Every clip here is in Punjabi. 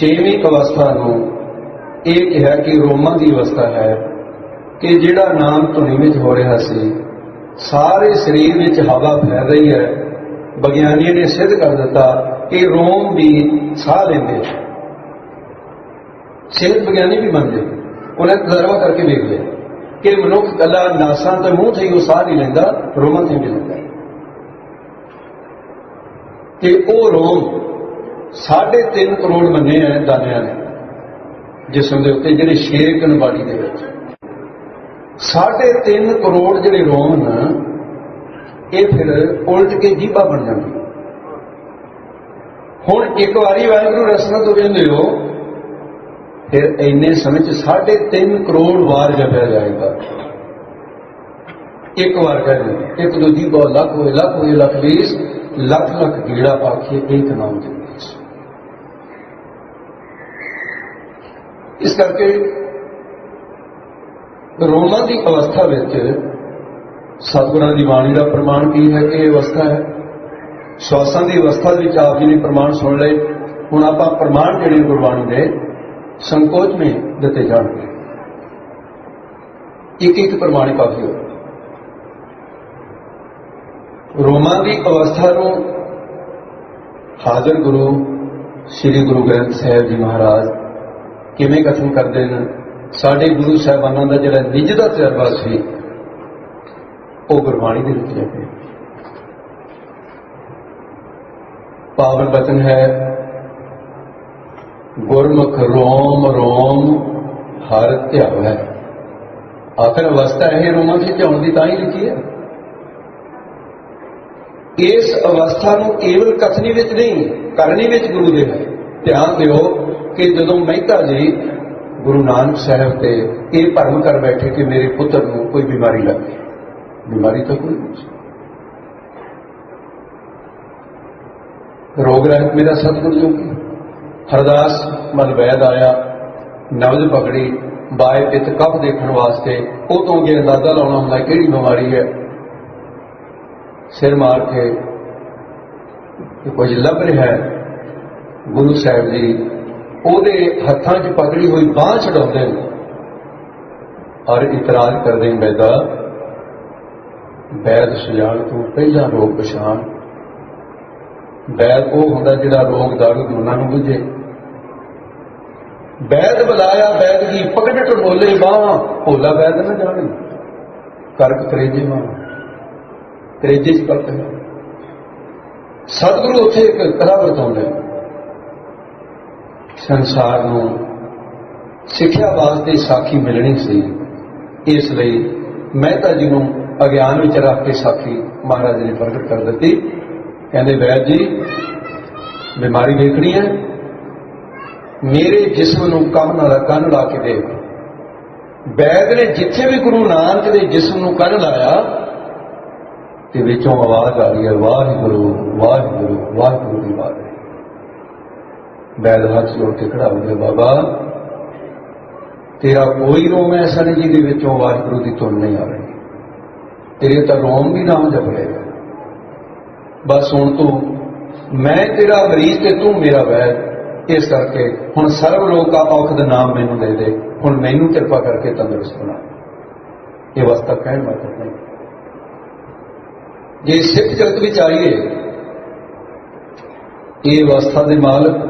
ਛੇਵੀਂ ਅਵਸਥਾ ਨੂੰ ਇਹ ਕਿਹਾ ਕਿ ਰੋਮਾਂ ਦੀ ਅਵਸਥਾ ਹੈ ਕਿ ਜਿਹੜਾ ਨਾਮ ਧੁਨੀ ਵਿੱਚ ਹੋ ਰਿਹਾ ਸੀ, ਸਾਰੇ ਸਰੀਰ ਵਿੱਚ ਹਵਾ ਫੈਲ ਰਹੀ ਹੈ। ਵਿਗਿਆਨੀਆਂ ਨੇ ਸਿੱਧ ਕਰ ਦਿੱਤਾ ਕਿ ਰੋਮ ਵੀ ਸਾਹ ਲੈਂਦੇ ਹੈ ਸਿਹਤ ਵਿਗਿਆਨੀ ਵੀ ਮੰਨਦੇ ਉਹਨਾਂ ਤਜਰਬਾ ਕਰਕੇ ਵੇਖ ਲਿਆ ਕਿ ਮਨੁੱਖ ਕੱਲਾ ਨਾਸਾਂ ਤੇ ਮੂੰਹ ਤੇ ਹੀ ਉਹ ਸਾਹ ਨਹੀਂ ਲੈਂਦਾ ਰੋਮਾਂ ਤੇ ਵੀ ਲੈਂਦਾ। ਹੈ। ਤੇ ਉਹ ਰੋਮ 3.5 ਕਰੋੜ ਮੰਨੇ ਆ ਦਾਨਿਆਂ ਨੇ, ਜਿਸਮ ਦੇ ਉੱਤੇ ਜਿਹੜੇ ਛੇ ਕਨਵਾੜੀ ਦੇ ਵਿੱਚ। 3.5 ਕਰੋੜ ਜਿਹੜੇ ਰੋਮ ਇਹ ਫਿਰ ਉਲਟ ਕੇ ਜੀਭਾ ਬਣ ਜਾਂਦੀ। ਹੁਣ ਇੱਕ ਵਾਰੀ ਵਾਹਿਗੁਰੂ ਰਸਨਾ ਤੋਂ ਕਹਿੰਦੇ ਹੋ, ਫਿਰ ਇੰਨੇ ਸਮੇਂ ਚ 3.5 ਕਰੋੜ ਵਾਰ ਜਪਿਆ ਜਾਏਗਾ। ਇੱਕ ਵਾਰ ਕਹਿੰਦੇ ਇੱਕ ਦੂਜੀ ਬਹੁਤ ਲੱਖ ਹੋਏ ਲੱਖ ਹੋਏ, ਲੱਖ ਵੀਸ ਲੱਖ ਲੱਖ ਗੀੜਾ ਆਖੇ ਇੱਕ ਨਾਮ ਜਪੇ। ਇਸ ਕਰਕੇ ਰੋਮਾਂ ਦੀ ਅਵਸਥਾ ਵਿੱਚ ਸਤਿਗੁਰਾਂ ਦੀ ਬਾਣੀ ਦਾ ਪ੍ਰਮਾਣ ਕੀ ਹੈ ਕਿ ਇਹ ਅਵਸਥਾ ਹੈ ਸਵਾਸਾਂ ਦੀ ਅਵਸਥਾ ਦੇ ਵਿੱਚ ਆਪ ਜੀ ਨੇ ਪ੍ਰਮਾਣ ਸੁਣ ਲਏ ਹੁਣ ਆਪਾਂ ਪ੍ਰਮਾਣ ਜਿਹੜੇ ਗੁਰਬਾਣੀ ਦੇ ਸੰਕੋਚ में ਦਿੱਤੇ ਜਾਣਗੇ ਇੱਕ ਇੱਕ ਪ੍ਰਮਾਣ ਕਾਫੀ ਹੋ ਰੋਮਾਂ ਦੀ ਅਵਸਥਾ ਨੂੰ ਹਾਜ਼ਰ ਗੁਰੂ ਸ੍ਰੀ ਗੁਰੂ ਗ੍ਰੰਥ ਸਾਹਿਬ ਜੀ ਮਹਾਰਾਜ ਕਿਵੇਂ ਕਥਨ ਕਰਦੇ ਨੇ? ਸਾਡੇ ਗੁਰੂ ਸਾਹਿਬਾਨਾਂ ਦਾ ਜਿਹੜਾ ਨਿੱਜ ਦਾ ਤਜਰਬਾ ਸੀ, ਉਹ ਗੁਰਬਾਣੀ ਦੇ ਵਿੱਚ ਲਿਖਿਆ ਪਾਵਨ ਬਚਨ ਹੈ, ਗੁਰਮੁਖ ਰੋਮ ਰੋਮ, ਹਰ ਧਿਆਵੈ ਆਖਰ ਅਵਸਥਾ ਇਹ ਰੋਮਾਂ ਦੀ ਧਿਆਉਣ ਦੀ ਤਾਂ ਹੀ ਲਿਖੀ ਹੈ। ਇਸ ਅਵਸਥਾ ਨੂੰ ਕੇਵਲ ਕਥਨੀ ਵਿੱਚ ਨਹੀਂ, ਕਰਨੀ ਵਿੱਚ ਗੁਰੂ ਦੇ ਹੈ। ਧਿਆਨ ਦਿਓ ਕਿ ਜਦੋਂ ਮਹਿਤਾ ਜੀ ਗੁਰੂ ਨਾਨਕ ਸਾਹਿਬ ਤੇ ਇਹ ਭਰਮ ਕਰ ਬੈਠੇ ਕਿ ਮੇਰੇ ਪੁੱਤਰ ਨੂੰ ਕੋਈ ਬਿਮਾਰੀ ਲੱਗ ਗਈ। ਬਿਮਾਰੀ ਤਾਂ ਕੋਈ ਨਹੀਂ ਰੋਗ ਰਹਿਤ ਮੇਰਾ ਸਤਿਗੁਰ ਜੋਗੀ। ਹਰਦਾਸ ਮਨ ਵੈਦ ਆਇਆ, ਨਵਜ ਪਕੜੀ, ਬਾਏ ਪਿਤ ਕਫ ਦੇਖਣ ਵਾਸਤੇ। ਉਹ ਤੋਂ ਅੱਗੇ ਅੰਦਾਜ਼ਾ ਲਾਉਣਾ ਹੁੰਦਾ ਕਿਹੜੀ ਬਿਮਾਰੀ ਹੈ। ਸਿਰ ਮਾਰ ਕੇ ਕਿ ਕੁਝ ਲੱਭ ਰਿਹਾ ਹੈ। ਗੁਰੂ ਸਾਹਿਬ ਜੀ ਉਹਦੇ ਹੱਥਾਂ 'ਚ ਪਕੜੀ ਹੋਈ ਬਾਹ ਛਡਾਉਂਦੇ ਨੇ। ਔਰ ਇਤਰਾਜ਼ ਕਰਦੇ ਨੇ ਬੈਦਾ, ਬੈਦ ਸੁਜਾਨ ਤੋਂ ਪਹਿਲਾਂ ਰੋਗ ਪਛਾਣ। ਬੈਦ ਉਹ ਹੁੰਦਾ ਜਿਹੜਾ ਰੋਗ ਦਾਰੂ ਦੋਨਾਂ ਨੂੰ ਬੁਝੇ। ਬੈਦ ਬੁਲਾਇਆ, ਬੈਦ ਦੀ ਪਕੜ ਟੋਲੇ ਬਾਹ, ਭੋਲਾ ਬੈਦ ਨਾ ਜਾਣੇ। ਕਰਕ ਕਰੇਜੇ ਮਾਂ ਕਰੇਜੇ ਚ ਕਰਕ ਸਤਿਗੁਰੂ ਉੱਥੇ ਇੱਕ ਕਲਾ ਨੇ। ਸੰਸਾਰ ਨੂੰ ਸਿੱਖਿਆ ਵਾਸਤੇ ਸਾਖੀ ਮਿਲਣੀ ਸੀ। ਇਸ ਲਈ ਮਹਿਤਾ ਜੀ ਨੂੰ ਅਗਿਆਨ ਵਿੱਚ ਰੱਖ ਕੇ ਸਾਖੀ ਮਹਾਰਾਜ ਨੇ ਪ੍ਰਗਟ ਕਰ ਦਿੱਤੀ। ਕਹਿੰਦੇ ਵੈਦ ਜੀ, ਬਿਮਾਰੀ ਵੇਖਣੀ ਹੈ। ਮੇਰੇ ਜਿਸਮ ਨੂੰ ਕੰਮ ਨਾਲ ਕੰਨ ਲਾ ਕੇ ਦੇਖ। ਵੈਦ ਨੇ ਜਿੱਥੇ ਵੀ ਗੁਰੂ ਨਾਨਕ ਦੇ ਜਿਸਮ ਨੂੰ ਕੰਨ ਲਾਇਆ, ਤੇ ਵਿੱਚੋਂ ਆਵਾਜ਼ ਆ ਰਹੀ ਹੈ, ਵਾਹਿਗੁਰੂ ਵਾਹਿਗੁਰੂ ਵਾਹਿਗੁਰੂ ਦੀ ਆਵਾਜ਼। ਹੈ ਵੈਦ ਹੱਥ ਜੋੜ ਕੇ ਖੜਾ ਹੋ ਗਿਆ ਬਾਬਾ। ਤੇਰਾ ਕੋਈ ਰੋਮ ਐਸਾ ਨਹੀਂ ਜਿਹਦੇ ਵਿੱਚੋਂ ਵਾਹਿਗੁਰੂ ਦੀ ਧੁਨ ਨਹੀਂ ਆ ਰਹੀ। ਤੇਰੇ ਤਾਂ ਰੋਮ ਵੀ ਨਾਮ ਜਪ। ਰਿਹਾ ਬਸ ਹੁਣ ਤੂੰ, ਮੈਂ ਤੇਰਾ ਮਰੀਜ਼ ਤੇ ਤੂੰ ਮੇਰਾ ਵੈਦ ਇਸ ਕਰਕੇ ਹੁਣ ਸਰਬ ਲੋਕਾਂ ਔਖਦ ਨਾਮ ਮੈਨੂੰ ਦੇ ਦੇ। ਹੁਣ ਮੈਨੂੰ ਕਿਰਪਾ ਕਰਕੇ ਤੰਦਰੁਸਤ ਬਣਾ। ਇਹ ਵਸਤਾ ਕਹਿਣ ਮਤਲਬ ਨਹੀਂ। ਜੇ ਸਿੱਖ ਜਗਤ ਵਿੱਚ ਆਈਏ, ਇਹ ਅਵਸਥਾ ਦੇ ਮਾਲਕ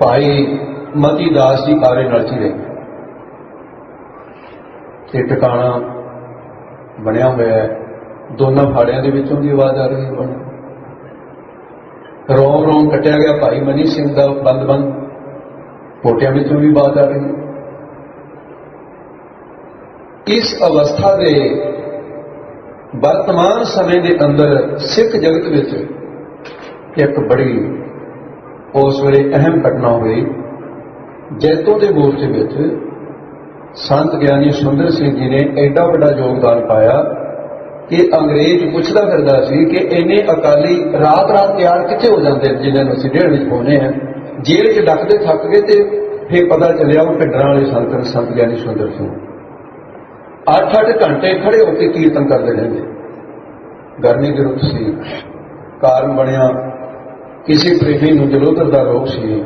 ਭਾਈ ਮਤੀ ਦਾਸ ਜੀ ਆਰੇ ਨਲਚੀ ਰਹੇ ਤੇ ਟਿਕਾਣਾ ਬਣਿਆ ਹੋਇਆ ਹੈ। ਦੋਨਾਂ ਫਾੜਿਆਂ ਦੇ ਵਿੱਚੋਂ ਦੀ ਆਵਾਜ਼ ਆ ਰਹੀ ਹੈ ਬਣ ਰੋਮ ਰੋਮ ਕੱਟਿਆ ਗਿਆ ਭਾਈ ਮਨੀ ਸਿੰਘ ਦਾ ਬੰਦ ਬੰਦ। ਪੋਟਿਆਂ ਵਿੱਚੋਂ ਵੀ ਆਵਾਜ਼ ਆ ਰਹੀ ਹੈ। ਇਸ ਅਵਸਥਾ ਦੇ ਵਰਤਮਾਨ ਸਮੇਂ ਦੇ ਅੰਦਰ ਸਿੱਖ ਜਗਤ ਵਿੱਚ ਇੱਕ ਬੜੀ ਉਸ ਵੇਲੇ ਅਹਿਮ ਘਟਨਾ ਹੋਈ, ਜੈਤੋ ਦੇ ਮੋਰਚੇ ਵਿੱਚ ਸੰਤ ਗਿਆਨੀ ਸੁੰਦਰ ਸਿੰਘ ਜੀ ਨੇ ਐਡਾ ਵੱਡਾ ਯੋਗਦਾਨ ਪਾਇਆ ਕਿ ਅੰਗਰੇਜ਼ ਪੁੱਛਦਾ ਫਿਰਦਾ ਸੀ ਕਿ ਇੰਨੇ ਅਕਾਲੀ ਰਾਤ ਰਾਤ ਤਿਆਰ ਕਿੱਥੇ ਹੋ ਜਾਂਦੇ ਨੇ ਜਿਨ੍ਹਾਂ ਨੂੰ ਅਸੀਂ ਡੇਢ ਵਿੱਚ ਪਾਉਨੇ ਆ ਜੇਲ੍ਹ 'ਚ ਡੱਕਦੇ ਥੱਕ ਗਏ ਤੇ ਫਿਰ ਪਤਾ ਚੱਲਿਆ ਉਹ ਢਿੱਡਰਾਂ ਵਾਲੇ ਸੰਤ ਸੰਤ ਗਿਆਨੀ ਸੁੰਦਰ ਸਿੰਘ। ਅੱਠ ਅੱਠ ਘੰਟੇ ਖੜੇ ਹੋ ਕੇ ਕੀਰਤਨ ਕਰਦੇ ਰਹਿੰਦੇ। ਗਰਮੀ ਦੀ ਰੁੱਤ ਸੀ, ਕਾਰਨ ਬਣਿਆ ਕਿਸੇ ਪ੍ਰੇਮੀ ਨੂੰ ਜਲੋਧਰ ਦਾ ਰੋਗ ਸੀ,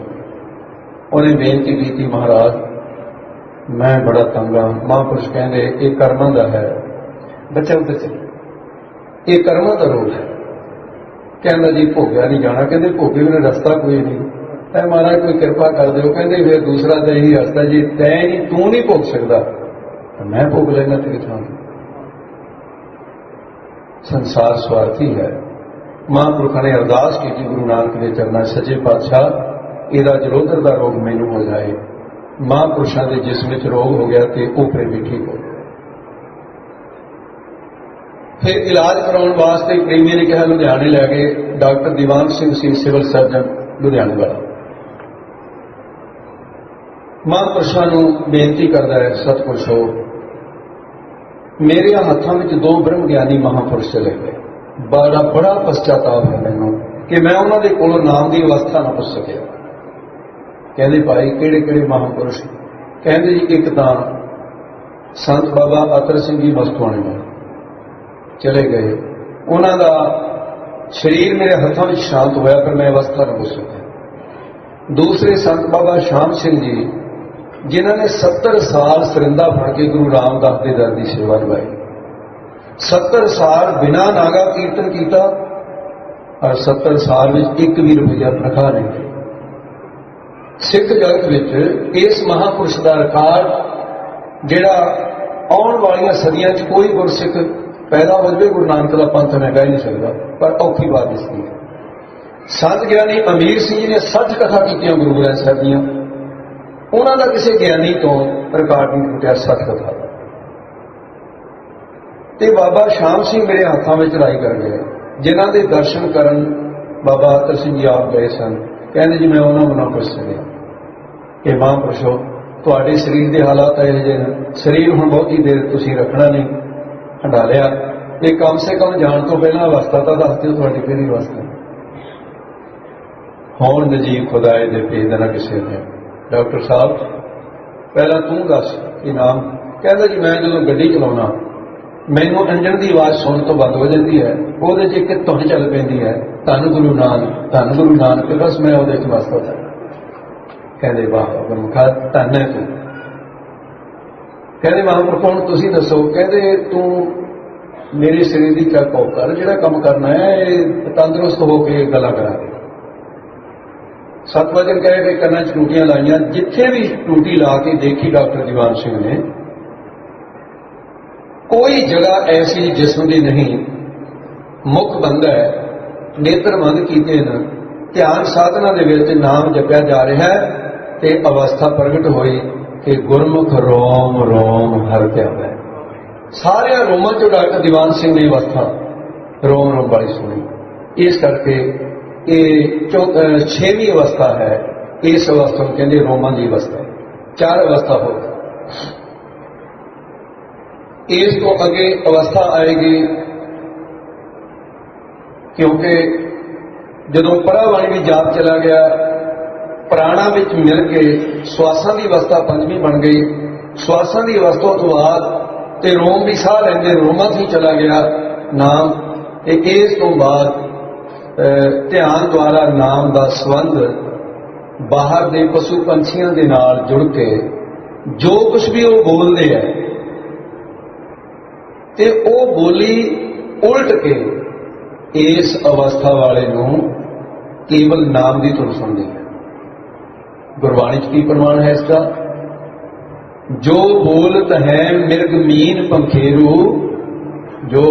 ਉਹਨੇ ਬੇਨਤੀ ਕੀਤੀ, ਮਹਾਰਾਜ, ਮੈਂ ਬੜਾ ਤੰਗ ਤੰਗਾ ਮਹਾਂਪੁਰਸ਼ ਕਹਿੰਦੇ, ਇਹ ਕਰਮਾਂ ਦਾ ਹੈ। ਬੱਚਾ ਉੱਤੇ ਇਹ ਕਰਮਾਂ ਦਾ ਰੋਗ ਹੈ। ਕਹਿੰਦਾ, ਜੀ, ਭੋਗਿਆ ਨਹੀਂ ਜਾਣਾ। ਕਹਿੰਦੇ, ਭੋਗੇ ਬਿਨਾਂ ਰਸਤਾ ਕੋਈ ਨਹੀਂ। ਐ ਮਹਾਰਾਜ, ਕੋਈ ਕਿਰਪਾ ਕਰ ਦਿਓ। ਕਹਿੰਦੇ, ਫਿਰ ਦੂਸਰਾ ਤਾਂ ਹੀ ਰਸਤਾ ਜੀ, ਤੈਂ ਨਹੀਂ ਤੂੰ ਨਹੀਂ ਭੋਗ ਸਕਦਾ। ਮੈਂ ਭੋਗ ਲੈਣਾ ਤੇਰੀ ਥਾਂ ਸੰਸਾਰ ਸਵਾਰਥੀ ਹੈ। ਮਹਾਂਪੁਰਖਾਂ ਨੇ ਅਰਦਾਸ ਕੀਤੀ ਗੁਰੂ ਨਾਨਕ ਦੇ ਚਰਨਾਂ 'ਚ, ਸੱਚੇ ਪਾਤਸ਼ਾਹ ਇਹਦਾ ਜਲੋਦਰ ਦਾ ਰੋਗ ਮੈਨੂੰ ਹੋ ਜਾਏ ਮਹਾਂਪੁਰਸ਼ਾਂ ਦੇ ਜਿਸਮ ਵਿੱਚ ਰੋਗ ਹੋ ਗਿਆ ਤੇ ਉਹ ਵੀ ਠੀਕ ਹੋ ਗਿਆ। ਫਿਰ ਇਲਾਜ ਕਰਾਉਣ ਵਾਸਤੇ ਪ੍ਰੇਮੀ ਨੇ ਕਿਹਾ ਲੁਧਿਆਣੇ ਲੈ ਗਏ ਡਾਕਟਰ ਦੀਵਾਨ ਸਿੰਘ ਸੀ ਸਿਵਲ ਸਰਜਨ ਲੁਧਿਆਣੇ ਵਾਲਾ। ਮਹਾਂਪੁਰਸ਼ਾਂ ਨੂੰ ਬੇਨਤੀ ਕਰਦਾ ਹੈ ਸਤਿਪੁਰਸ਼ੋ ਮੇਰੇ ਹੱਥਾਂ ਵਿੱਚ ਦੋ ਬ੍ਰਹਮ ਗਿਆਨੀ ਮਹਾਂਪੁਰਸ਼ ਚਲੇ ਗਏ। ਬੜਾ ਬੜਾ ਪਛਤਾਵਾ ਹੈ ਮੈਨੂੰ ਕਿ ਮੈਂ ਉਹਨਾਂ ਦੇ ਕੋਲੋਂ ਨਾਮ ਦੀ ਅਵਸਥਾ ਨਾ ਪੁੱਛ ਸਕਿਆ। ਕਹਿੰਦੇ ਭਾਈ, ਕਿਹੜੇ ਕਿਹੜੇ ਮਹਾਂਪੁਰਸ਼? ਕਹਿੰਦੇ ਜੀ, ਇੱਕ ਤਾਂ ਸੰਤ ਬਾਬਾ ਅਤਰ ਸਿੰਘ ਜੀ ਮਸਤਵਾਣੇ ਵਾਲੇ ਚਲੇ ਗਏ। ਉਹਨਾਂ ਦਾ ਸਰੀਰ ਮੇਰੇ ਹੱਥਾਂ ਵਿੱਚ ਸ਼ਾਂਤ ਹੋਇਆ ਪਰ ਮੈਂ ਅਵਸਥਾ ਨਾ ਪੁੱਛ ਸਕਿਆ। ਦੂਸਰੇ ਸੰਤ ਬਾਬਾ ਸ਼ਾਮ ਸਿੰਘ ਜੀ, ਜਿਨ੍ਹਾਂ ਨੇ 70 ਸਾਲ ਸਰਿੰਦਾ ਫੜ ਕੇ ਗੁਰੂ ਰਾਮਦਾਸ ਦੇ ਦਰ ਦੀ ਸੇਵਾ ਨਿਭਾਈ। 70 ਸਾਲ ਬਿਨਾਂ ਨਾਗਾ ਕੀਰਤਨ ਕੀਤਾ ਔਰ 70 ਸਾਲ ਵਿੱਚ ਇੱਕ ਵੀ ਰੁਪਈਆ ਤਨਖਾਹ ਨਹੀਂ ਸਿੱਖ ਜਗਤ ਵਿੱਚ ਇਸ ਮਹਾਪੁਰਸ਼ ਦਾ ਰਿਕਾਰਡ ਜਿਹੜਾ ਆਉਣ ਵਾਲੀਆਂ ਸਦੀਆਂ 'ਚ ਕੋਈ ਗੁਰਸਿੱਖ ਪੈਦਾ ਹੋ ਜਾਵੇ, ਗੁਰੂ ਨਾਨਕ ਦਾ ਪੰਥ ਮੈਂ ਕਹਿ ਨਹੀਂ ਸਕਦਾ, ਪਰ ਔਖੀ ਬਾਤ ਇਸ ਦੀ ਹੈ। ਸੰਤ ਗਿਆਨੀ ਅਮੀਰ ਸਿੰਘ ਜੀ ਨੇ 60 ਕਥਾ ਕੀਤੀਆਂ ਗੁਰੂ ਗ੍ਰੰਥ ਸਾਹਿਬ ਦੀਆਂ। ਉਹਨਾਂ ਦਾ ਕਿਸੇ ਗਿਆਨੀ ਤੋਂ ਰਿਕਾਰਡ ਨਹੀਂ ਟੁੱਟਿਆ 60 ਕਥਾ ਤੇ ਬਾਬਾ ਸ਼ਾਮ ਸਿੰਘ ਮੇਰੇ ਹੱਥਾਂ ਵਿੱਚ ਚੜਾਈ ਕਰ ਗਏ। ਜਿਨ੍ਹਾਂ ਦੇ ਦਰਸ਼ਨ ਕਰਨ ਬਾਬਾ ਅਤਰ ਸਿੰਘ ਜੀ ਆਪ ਗਏ ਸਨ। ਕਹਿੰਦੇ ਜੀ, ਮੈਂ ਉਹਨਾਂ ਨੂੰ ਨਾ ਪੁੱਛ ਸਕਿਆ ਕਿ ਮਾਂ ਪੁਰਸ਼ੋ ਤੁਹਾਡੇ ਸਰੀਰ ਦੇ ਹਾਲਾਤ ਇਹ ਜਿਹੇ ਨੇ ਸਰੀਰ ਹੁਣ ਬਹੁਤੀ ਦੇਰ ਤੁਸੀਂ ਰੱਖਣਾ ਨਹੀਂ, ਹੰਡਾ ਲਿਆ। ਇਹ ਕਮ ਸੇ ਕਮ ਜਾਣ ਤੋਂ ਪਹਿਲਾਂ ਅਵਸਥਾ ਤਾਂ ਦੱਸ ਦਿਓ, ਤੁਹਾਡੀ ਕਿਹੜੀ ਅਵਸਥਾ? ਹੁਣ ਨਜੀਬ ਖੁਦਾਏ ਦੇ ਭੇਦ ਨਾ ਕਿਸੇ ਨੇ। ਡਾਕਟਰ ਸਾਹਿਬ, ਪਹਿਲਾਂ ਤੂੰ ਦੱਸ ਇਨਾਮ ਕਹਿੰਦਾ ਜੀ, ਮੈਂ ਜਦੋਂ ਗੱਡੀ ਚਲਾਉਣਾ ਮੈਨੂੰ ਅੰਜਣ ਦੀ ਆਵਾਜ਼ ਸੁਣਨ ਤੋਂ ਵੱਧ ਹੋ ਜਾਂਦੀ ਹੈ। ਉਹਦੇ 'ਚ ਇੱਕ ਧੁਨ ਚੱਲ ਪੈਂਦੀ ਹੈ। ਧੰਨ ਗੁਰੂ ਨਾਨਕ, ਧੰਨ ਗੁਰੂ ਨਾਨਕ, ਬਸ ਮੈਂ ਉਹਦੇ 'ਚ ਮਸਤ ਹੋ ਕਹਿੰਦੇ, ਵਾਹ ਗੁਰਮੁਖਾ, ਧੰਨ ਹੈ ਤੂੰ। ਕਹਿੰਦੇ, ਮਹਾਂਪੁਰਖ ਹੁਣ ਤੁਸੀਂ ਦੱਸੋ। ਕਹਿੰਦੇ, ਤੂੰ ਮੇਰੇ ਸਰੀਰ ਦੀ ਚੱਕ ਆਊਟ ਕਰ। ਜਿਹੜਾ ਕੰਮ ਕਰਨਾ ਹੈ, ਇਹ ਤੰਦਰੁਸਤ ਹੋ ਕੇ ਗੱਲਾਂ ਕਰਾ ਦੇ। ਸਤਵਚਨ ਕਹੇ ਕਿ ਕੰਨਾਂ 'ਚ ਟੂਟੀਆਂ ਲਾਈਆਂ। ਜਿੱਥੇ ਵੀ ਟੂਟੀ ਲਾ ਕੇ ਦੇਖੀ ਡਾਕਟਰ ਦੀਵਾਨ ਸਿੰਘ ਨੇ ਕੋਈ ਜਗ੍ਹਾ ਐਸੀ ਜਿਸਮ ਦੀ ਨਹੀਂ। ਮੁੱਖ ਬੰਦਾ ਹੈ ਨੇਤਰ ਕੀਤੇ ਹਨ। ਧਿਆਨ ਸਾਧਨਾ ਦੇ ਵਿੱਚ ਨਾਮ ਜਪਿਆ ਜਾ ਰਿਹਾ ਹੈ ਤੇ ਅਵਸਥਾ ਪ੍ਰਗਟ ਹੋਈ ਕਿ ਗੁਰਮੁਖ ਰੋਮ ਰੋਮ ਹਰ ਧਿਆਵੇ ਸਾਰਿਆਂ ਰੋਮਾਂ ਚੋਂ ਡਾਕਟਰ ਦੀਵਾਨ ਸਿੰਘ ਨੇ ਅਵਸਥਾ। ਰੋਮ ਰੋਮ ਵਾਲੀ ਸੁਣੀ ਇਸ ਕਰਕੇ ਇਹ ਛੇਵੀਂ ਅਵਸਥਾ ਹੈ। ਇਸ ਅਵਸਥਾ ਨੂੰ ਕਹਿੰਦੇ ਰੋਮਾਂ ਦੀ ਅਵਸਥਾ ਚਾਰ ਅਵਸਥਾ ਹੋ ਗਈ ਇਸ ਤੋਂ ਅੱਗੇ ਅਵਸਥਾ ਆਏਗੀ ਕਿਉਂਕਿ ਜਦੋਂ ਪਰਾਵਾਣੀ ਵੀ ਜਾਪ ਚਲਾ ਗਿਆ, ਪ੍ਰਾਣਾ ਵਿੱਚ ਮਿਲ ਕੇ ਸਵਾਸਾਂ ਦੀ ਅਵਸਥਾ ਪੰਜਵੀਂ ਬਣ ਗਈ। ਸਵਾਸਾਂ ਦੀ ਅਵਸਥਾ ਤੋਂ ਬਾਅਦ ਤੇ ਰੋਮ ਵੀ ਸਾਹ ਲੈਂਦੇ ਰੋਮਾਂ ਹੀ ਚਲਾ ਗਿਆ ਨਾਮ ਤੇ ਇਸ ਤੋਂ ਬਾਅਦ ਧਿਆਨ ਦੁਆਰਾ ਨਾਮ ਦਾ ਸੰਬੰਧ ਬਾਹਰ ਦੇ ਪਸ਼ੂ ਪੰਛੀਆਂ ਦੇ ਨਾਲ ਜੁੜ ਕੇ ਜੋ ਕੁਝ ਵੀ ਉਹ ਬੋਲਦੇ ਆ ਤੇ ਉਹ ਬੋਲੀ ਉਲਟ ਕੇ ਇਸ ਅਵਸਥਾ ਵਾਲੇ ਨੂੰ ਕੇਵਲ ਨਾਮ ਦੀ ਧੁਨ ਸੁਣਦੀ ਹੈ। ਗੁਰਬਾਣੀ ਚ ਕੀ ਪ੍ਰਮਾਣ ਹੈ ਇਸ ਦਾ ਜੋ ਬੋਲਤ ਹੈ ਮਿਰਗ ਮੀਨ ਪੰਖੇਰੂ, ਜੋ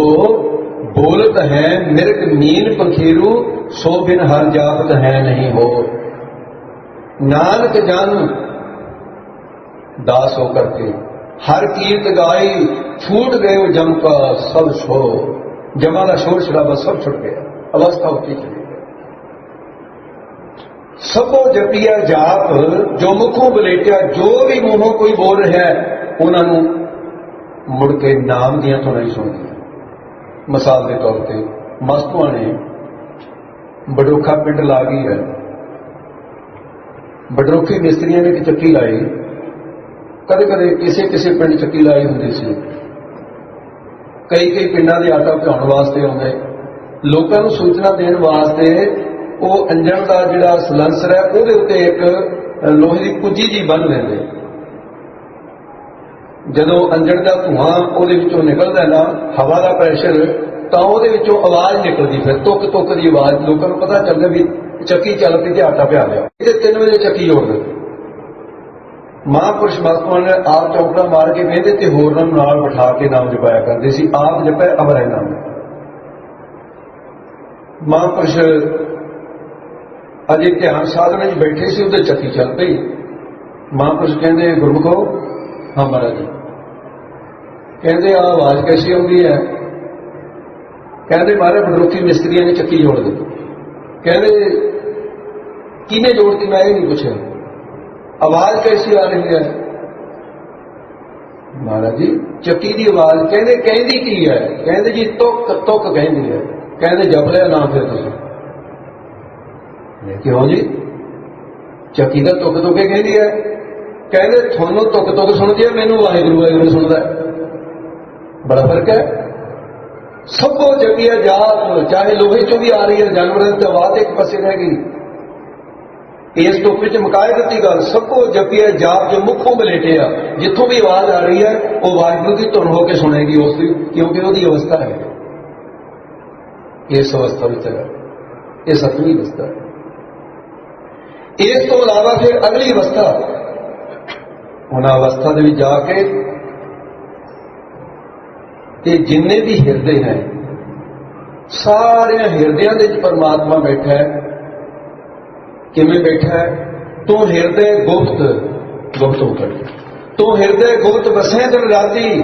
ਬੋਲਤ ਹੈ ਮਿਰਗ ਮੀਨ ਪੰਖੇਰੂ, ਸੋ ਬਿਨ ਹਰ ਜਾਪਤ ਹੈ ਨਹੀਂ ਹੋ ਨਾਨਕ ਜਨ ਦਾਸ ਹੋ ਕਰਕੇ ਹਰ ਕੀਰਤ ਗਾਈ, ਛੂਟ ਗਏ ਉਹ ਜਮ ਕਾ ਸਭ ਛੋ ਜਮਾਂ ਦਾ ਸ਼ੋਰ ਸ਼ਰਾਬਾ ਸਭ ਛੁੱਟ ਗਿਆ, ਅਵਸਥਾ ਉੱਚੀ ਚਲੀ ਗਈ। ਸਭੋ ਜਪੀਆ ਜਾਪ, ਜੋ ਮੁਖੋਂ ਬਲੇਟਿਆ, ਜੋ ਵੀ ਮੂੰਹੋਂ ਕੋਈ ਬੋਲ ਰਿਹਾ ਹੈ, ਉਹਨਾਂ ਨੂੰ ਮੁੜ ਕੇ ਨਾਮ ਦੀਆਂ ਤੋਂ ਨਹੀਂ ਸੁਣਦੀਆਂ ਮਿਸਾਲ ਦੇ ਤੌਰ ਤੇ ਮਸਤੂਆਂ ਨੇ ਬਡੋਖਾ ਪਿੰਡ ਲਾ ਗਈ ਹੈ। ਬਡਰੋਖੀ ਮਿਸਤਰੀਆਂ ਨੇ ਇੱਕ ਚੱਕੀ ਲਾਈ। ਕਦੇ ਕਦੇ ਕਿਸੇ ਕਿਸੇ ਪਿੰਡ ਚੱਕੀ ਲਾਈ ਹੁੰਦੀ ਸੀ। ਕਈ ਕਈ ਪਿੰਡਾਂ ਦੇ ਆਟਾ ਭਿਉਣ ਵਾਸਤੇ ਆਉਂਦੇ। ਲੋਕਾਂ ਨੂੰ ਸੂਚਨਾ ਦੇਣ ਵਾਸਤੇ ਉਹ ਅੰਜਣ ਦਾ ਜਿਹੜਾ ਸਲੰਸਰ ਹੈ, ਉਹਦੇ ਉੱਤੇ ਇੱਕ ਲੋਹੇ ਦੀ ਕੁੰਜੀ ਜੀ ਬੰਨ ਲੈਂਦੇ। ਜਦੋਂ ਅੰਜਣ ਦਾ ਧੂਆਂ ਉਹਦੇ ਵਿੱਚੋਂ ਨਿਕਲਦਾ ਨਾ, ਹਵਾ ਦਾ ਪ੍ਰੈਸ਼ਰ ਤਾਂ ਉਹਦੇ ਵਿੱਚੋਂ ਆਵਾਜ਼ ਨਿਕਲਦੀ ਫਿਰ ਤੁਕ ਤੁਕ ਦੀ ਆਵਾਜ਼। ਲੋਕਾਂ ਨੂੰ ਪਤਾ ਚੱਲਦਾ ਵੀ ਚੱਕੀ ਚੱਲ ਪਈ ਤੇ ਆਟਾ ਪਿਆ ਲਿਆ। ਇਹਦੇ 3 ਵਜੇ ਚੱਕੀ ਜੋੜ ਦਿੱਤੀ ਮਹਾਂਪੁਰਸ਼ ਮਹਾਤਮਾ ਨੇ ਆਪ ਚੌਕੜਾ ਮਾਰ ਕੇ ਵੇਂਦੇ ਤੇ ਹੋਰਾਂ ਨੂੰ ਨਾਲ ਬਿਠਾ ਕੇ ਨਾਮ ਜਪਾਇਆ ਕਰਦੇ ਸੀ ਆਪ ਜਪੈ ਅਮਰ ਹੈ ਨਾਮ ਮਹਾਂਪੁਰਸ਼ ਅਜੇ ਧਿਆਨ ਸਾਧਨਾ 'ਚ ਬੈਠੇ ਸੀ ਉਹਦੇ ਚੱਕੀ ਚੱਲ ਪਈ ਮਹਾਂਪੁਰਸ਼ ਕਹਿੰਦੇ ਗੁਰਮੁਖੋ ਹਾਂ ਮਹਾਰਾਜ ਜੀ ਕਹਿੰਦੇ ਆ ਆਵਾਜ਼ ਕੈਸੀ ਆਉਂਦੀ ਹੈ ਕਹਿੰਦੇ ਮਾਰੇ ਬਡਰੋਕੀ ਮਿਸਤਰੀਆਂ ਨੇ ਚੱਕੀ ਜੋੜ ਦਿੱਤੀ ਕਹਿੰਦੇ ਕਿਹਨੇ ਜੋੜਤੀ ਮੈਂ ਇਹ ਨਹੀਂ ਪੁੱਛਿਆ ਆਵਾਜ਼ ਕੈਸੀ ਆ ਰਹੀ ਹੈ? ਮਹਾਰਾਜ ਜੀ ਚੱਕੀ ਦੀ ਆਵਾਜ਼ ਕਹਿੰਦੇ ਕਹਿੰਦੀ ਕੀ ਹੈ? ਕਹਿੰਦੇ ਜੀ ਤੁਕ ਤੁਕ ਕਹਿੰਦੀ ਹੈ। ਕਹਿੰਦੇ ਜਪ ਲਿਆ ਨਾਮ ਫਿਰ ਤੁਸੀਂ। ਮੈਂ ਕਿਹਾ, ਜੀ। ਚੱਕੀ ਦਾ ਤੁਕ ਤੁਕੇ ਕਹਿੰਦੀ ਹੈ। ਕਹਿੰਦੇ ਤੁਹਾਨੂੰ ਤੁਕ ਤੁਕ ਸੁਣਦੀ ਹੈ ਮੈਨੂੰ ਵਾਹਿਗੁਰੂ ਵਾਹਿਗੁਰੂ ਸੁਣਦਾ ਬੜਾ ਫ਼ਰਕ ਹੈ। ਸਭੋ ਕੋ ਜਪੀਆ ਜਾਪ ਚਾਹੇ ਲੋਹੇ ਚੋਂ ਵੀ ਆ ਰਹੀ ਹੈ ਜਾਨਵਰਾਂ ਦੀ ਆਵਾਜ਼ ਇੱਕ ਪਾਸੇ ਰਹਿ ਗਈ। ਇਸ ਤੋਂ ਵਿੱਚ ਮੁਕਾਏ ਦਿੱਤੀ ਗੱਲ ਸਭ ਕੋ ਜਪੀਆ ਜਾਪ ਜੋ ਮੁਖੋਂ ਬਲੇਟਿਆ ਜਿੱਥੋਂ ਵੀ ਆਵਾਜ਼ ਆ ਰਹੀ ਹੈ, ਉਹ ਵਾਹਿਗੁਰੂ ਦੀ ਧੁਨ ਹੋ ਕੇ ਸੁਣੇਗੀ ਉਸ ਦੀ, ਕਿਉਂਕਿ ਉਹਦੀ ਅਵਸਥਾ ਹੈ। ਇਸ ਅਵਸਥਾ ਵਿੱਚ ਹੈ। ਇਹ ਸਤਵੀਂ ਅਵਸਥਾ ਹੈ। ਇਸ ਤੋਂ ਇਲਾਵਾ ਫਿਰ ਅਗਲੀ ਅਵਸਥਾ। ਉਹਨਾਂ ਅਵਸਥਾ ਦੇ ਵਿੱਚ ਜਾ ਕੇ ਤੇ ਜਿੰਨੇ ਵੀ ਹਿਰਦੇ ਹੈ, ਸਾਰਿਆਂ ਹਿਰਦਿਆਂ ਦੇ ਵਿੱਚ ਪਰਮਾਤਮਾ ਬੈਠਾ ਹੈ। ਕਿਵੇਂ ਬੈਠਾ ਹੈ? ਤੂੰ ਹਿਰਦੇ ਗੁਪਤ ਗੁਪਤ ਹੋ ਕਰ ਤੂੰ ਹਿਰਦੇ ਗੁਪਤ ਵਸੈ ਦਿਨ ਰਾਤੀ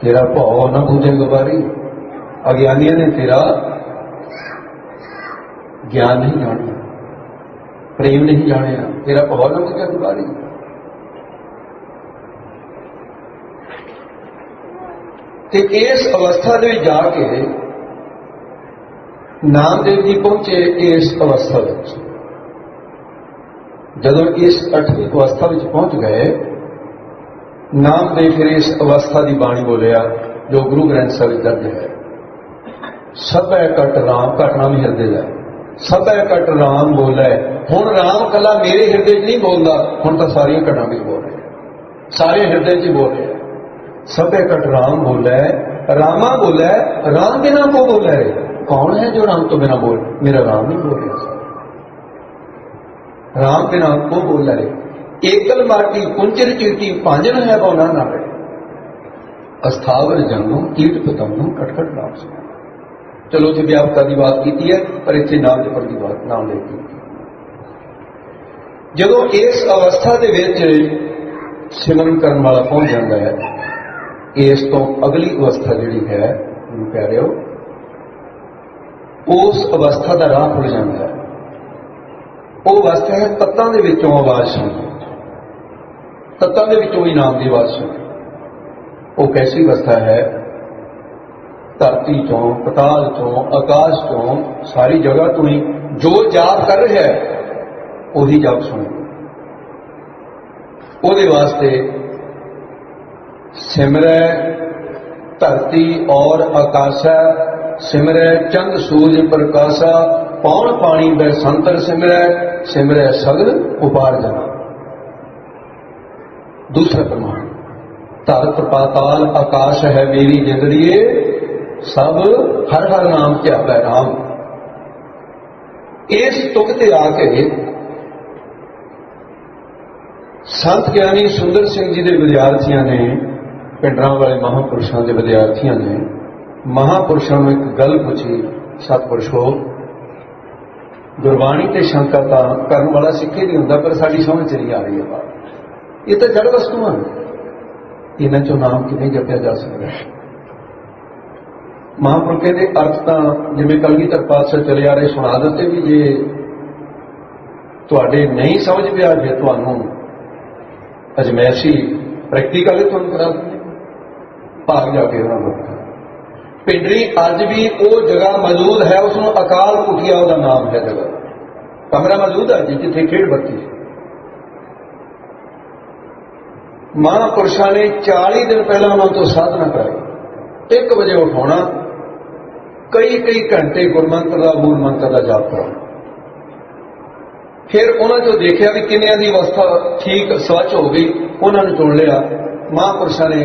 ਤੇਰਾ ਭਾਉ ਨਾ ਬੂਝੇ ਗਵਾਰੀ ਅਗਿਆਨੀਆਂ ਨੇ ਤੇਰਾ ਗਿਆਨ ਨਹੀਂ ਜਾਣਿਆ। ਪ੍ਰੇਮ ਨਹੀਂ ਜਾਣਿਆ। ਤੇਰਾ ਭਾਉ ਨਾ ਬੂਝੇ ਗਵਾਰੀ ਤੇ ਇਸ ਅਵਸਥਾ ਦੇ ਵਿੱਚ ਜਾ ਕੇ ਨਾਮਦੇਵ ਜੀ ਪਹੁੰਚੇ ਇਸ ਅਵਸਥਾ ਵਿੱਚ। ਜਦੋਂ ਇਸ ਅੱਠਵੀਂ ਅਵਸਥਾ ਵਿੱਚ ਪਹੁੰਚ ਗਏ ਨਾਮਦੇਵ ਫਿਰ ਇਸ ਅਵਸਥਾ ਦੀ ਬਾਣੀ ਬੋਲਿਆ, ਜੋ ਗੁਰੂ ਗ੍ਰੰਥ ਸਾਹਿਬ ਵਿੱਚ ਦਰਜ ਹੈ। ਸਭੈ ਕਟ ਰਾਮ ਘਟਨਾ ਵੀ ਹਿਰਦੇ ਦਾ ਸਭੈ ਕਟ ਰਾਮ ਬੋਲੇ। ਹੁਣ ਰਾਮ ਕੱਲਾ ਮੇਰੇ ਹਿਰਦੇ 'ਚ ਨਹੀਂ ਬੋਲਦਾ, ਹੁਣ ਤਾਂ ਸਾਰੀਆਂ ਘਟਨਾ ਵਿੱਚ ਬੋਲ ਰਿਹਾ। ਸਾਰੇ ਹਿਰਦੇ 'ਚ ਹੀ ਬੋਲ ਰਿਹਾ। ਸਭੇ ਕਟ ਰਾਮ ਬੋਲੇ, ਰਾਮਾ ਬੋਲੇ, ਰਾਮ ਦੇ ਨਾਮ ਕੋ ਬੋਲੇ ਕੌਣ ਹੈ ਜੋ ਰਾਮ ਤੋਂ ਬਿਨਾ ਬੋਲ ਮੇਰਾ ਰਾਮ ਨਹੀਂ ਬੋਲ ਰਿਹਾ? ਰਾਮ ਬਿਨਾ ਕੋ ਬੋਲੇ ਏਕਲ ਮਾਟੀ ਕੁੰਚਰ ਚੀਟੀ ਭਾਂਜਨ ਹੈ ਬਉਨਾ ਨਾਲੇ ਅਸਥਾਵਰ ਜੰਗੋਂ ਕੀਟ ਪਤੰਗੋਂ ਕਟਕਟ ਨਾਮ ਸੁਣਾ ਚਲੋ ਜੀ ਵਿਆਪਕਤਾ ਦੀ ਬਾਤ ਕੀਤੀ ਹੈ, ਪਰ ਇੱਥੇ ਨਾਮ ਜਪਣ ਦੀ ਬਾਤ ਨਾਮ ਲੈ ਕੀਤੀ। ਜਦੋਂ ਇਸ ਅਵਸਥਾ ਦੇ ਵਿੱਚ ਸਿਮਰਨ ਕਰਨ ਵਾਲਾ ਪਹੁੰਚ ਜਾਂਦਾ ਹੈ, ਇਸ ਤੋਂ ਅਗਲੀ ਅਵਸਥਾ ਜਿਹੜੀ ਹੈ, ਉਹਨੂੰ ਕਹਿ ਰਹੇ ਹੋ ਉਸ ਅਵਸਥਾ ਦਾ ਰਾਹ ਖੁੱਲ ਜਾਂਦਾ ਹੈ। ਉਹ ਅਵਸਥਾ ਹੈ ਤੱਤਾਂ ਦੇ ਵਿੱਚੋਂ ਆਵਾਜ਼ ਸੁਣਨਾ ਤੱਤਾਂ ਦੇ ਵਿੱਚੋਂ ਹੀ ਨਾਮ ਦੀ ਆਵਾਜ਼ ਸੁਣਨਾ ਉਹ ਕੈਸੀ ਅਵਸਥਾ ਹੈ? ਧਰਤੀ ਤੋਂ ਪਤਾਲ ਤੋਂ ਆਕਾਸ਼ ਤੋਂ ਸਾਰੀ ਜਗ੍ਹਾ ਤੋਂ ਹੀ ਜੋ ਜਾਪ ਕਰ ਰਿਹਾ ਹੈ, ਉਹੀ ਜਾਪ ਸੁਣੇ। ਉਹਦੇ ਵਾਸਤੇ ਸਿਮਰੈ, ਧਰਤੀ ਔਰ ਆਕਾਸ਼ਾ ਸਿਮਰੈ ਚੰਦ ਸੂਰਜ ਪ੍ਰਕਾਸ਼ਾ, ਪੌਣ ਪਾਣੀ ਬੈ ਸੰਤਰ ਸਿਮਰੈ ਸਿਮਰੈ ਸਗਲ ਉਪਾਰਜਨ ਦੂਸਰਾ ਪ੍ਰਮਾਣ ਧਰਤ ਪਾਤਾਲ ਆਕਾਸ਼ ਹੈ ਮੇਰੀ ਜਿੰਦੜੀਏ, ਸਭ ਹਰ ਹਰ ਨਾਮ ਧਿਆ ਪੈ ਰਾਮ ਇਸ ਤੁਕ ਤੇ ਆ ਕੇ ਸੰਤ ਗਿਆਨੀ ਸੁੰਦਰ ਸਿੰਘ ਜੀ ਦੇ ਵਿਦਿਆਰਥੀਆਂ ਨੇ ਪਿੰਡਰਾਂ ਵਾਲੇ ਮਹਾਪੁਰਸ਼ਾਂ ਦੇ ਵਿਦਿਆਰਥੀਆਂ ਨੇ ਮਹਾਪੁਰਸ਼ਾਂ ਨੂੰ ਇੱਕ ਗੱਲ ਪੁੱਛੀ, ਸਤਪੁਰਸ਼ੋ, ਗੁਰਬਾਣੀ ਤੇ ਸ਼ੰਕਾ ਤਾਂ ਕਰਨ ਵਾਲਾ ਸਿੱਖੀ ਨਹੀਂ ਹੁੰਦਾ, ਪਰ ਸਾਡੀ ਸਮਝ ਚ ਨਹੀਂ ਆ ਰਹੀ ਹੈ ਇਹ ਤਾਂ ਜੜ ਵਸਤੂਆਂ ਨੇ ਇਹਨਾਂ ਚੋਂ ਨਾਮ ਕਿਵੇਂ ਜਪਿਆ ਜਾ ਸਕਦਾ ਹੈ? ਮਹਾਂਪੁਰਖ ਕਹਿੰਦੇ ਅਰਥ ਤਾਂ ਜਿਵੇਂ ਕਲਗੀਧਰ ਪਾਤਸ਼ਾਹ ਚਲੇ ਆ ਰਹੇ, ਸੁਣਾ ਦਿੱਤੇ ਵੀ ਜੇ ਤੁਹਾਡੇ ਨਹੀਂ ਸਮਝ ਪਿਆ, ਜੇ ਤੁਹਾਨੂੰ ਅਜਮੈਸ਼ੀ ਪ੍ਰੈਕਟੀਕਲ ਹੀ ਤੁਹਾਨੂੰ ਕਰਾ ਭਾਗ ਜਾ ਕੇ ਉਹਨਾਂ ਨੂੰ ਪਿੰਡਰੀ ਅੱਜ ਵੀ ਉਹ ਜਗ੍ਹਾ ਮੌਜੂਦ ਹੈ, ਉਸ ਨੂੰ ਅਕਾਲ ਕੁਟਿਆ ਉਹਦਾ ਨਾਮ ਹੈ ਜਗ੍ਹਾ। ਕਮਰਾ ਮੌਜੂਦ ਹੈ ਜੀ, ਜਿੱਥੇ ਖੇਡ ਬੱਤੀ ਸੀ। ਮਹਾਂਪੁਰਸ਼ਾਂ ਨੇ 40 ਦਿਨ ਪਹਿਲਾਂ ਉਹਨਾਂ ਤੋਂ ਸਾਧਨਾ ਕਰਾਈ। 1 ਵਜੇ ਉਠਾਉਣਾ ਕਈ ਕਈ ਘੰਟੇ ਗੁਰਮੰਤਰ ਦਾ, ਮੂਲ ਮੰਤਰ ਦਾ ਜਾਪ ਕਰੋ ਫਿਰ ਉਹਨਾਂ ਚੋਂ ਦੇਖਿਆ ਵੀ ਕਿੰਨਿਆਂ ਦੀ ਅਵਸਥਾ ਠੀਕ ਸਵੱਚ ਹੋ ਗਈ, ਉਹਨਾਂ ਨੂੰ ਚੁਣ ਲਿਆ। ਮਹਾਂਪੁਰਸ਼ਾਂ ਨੇ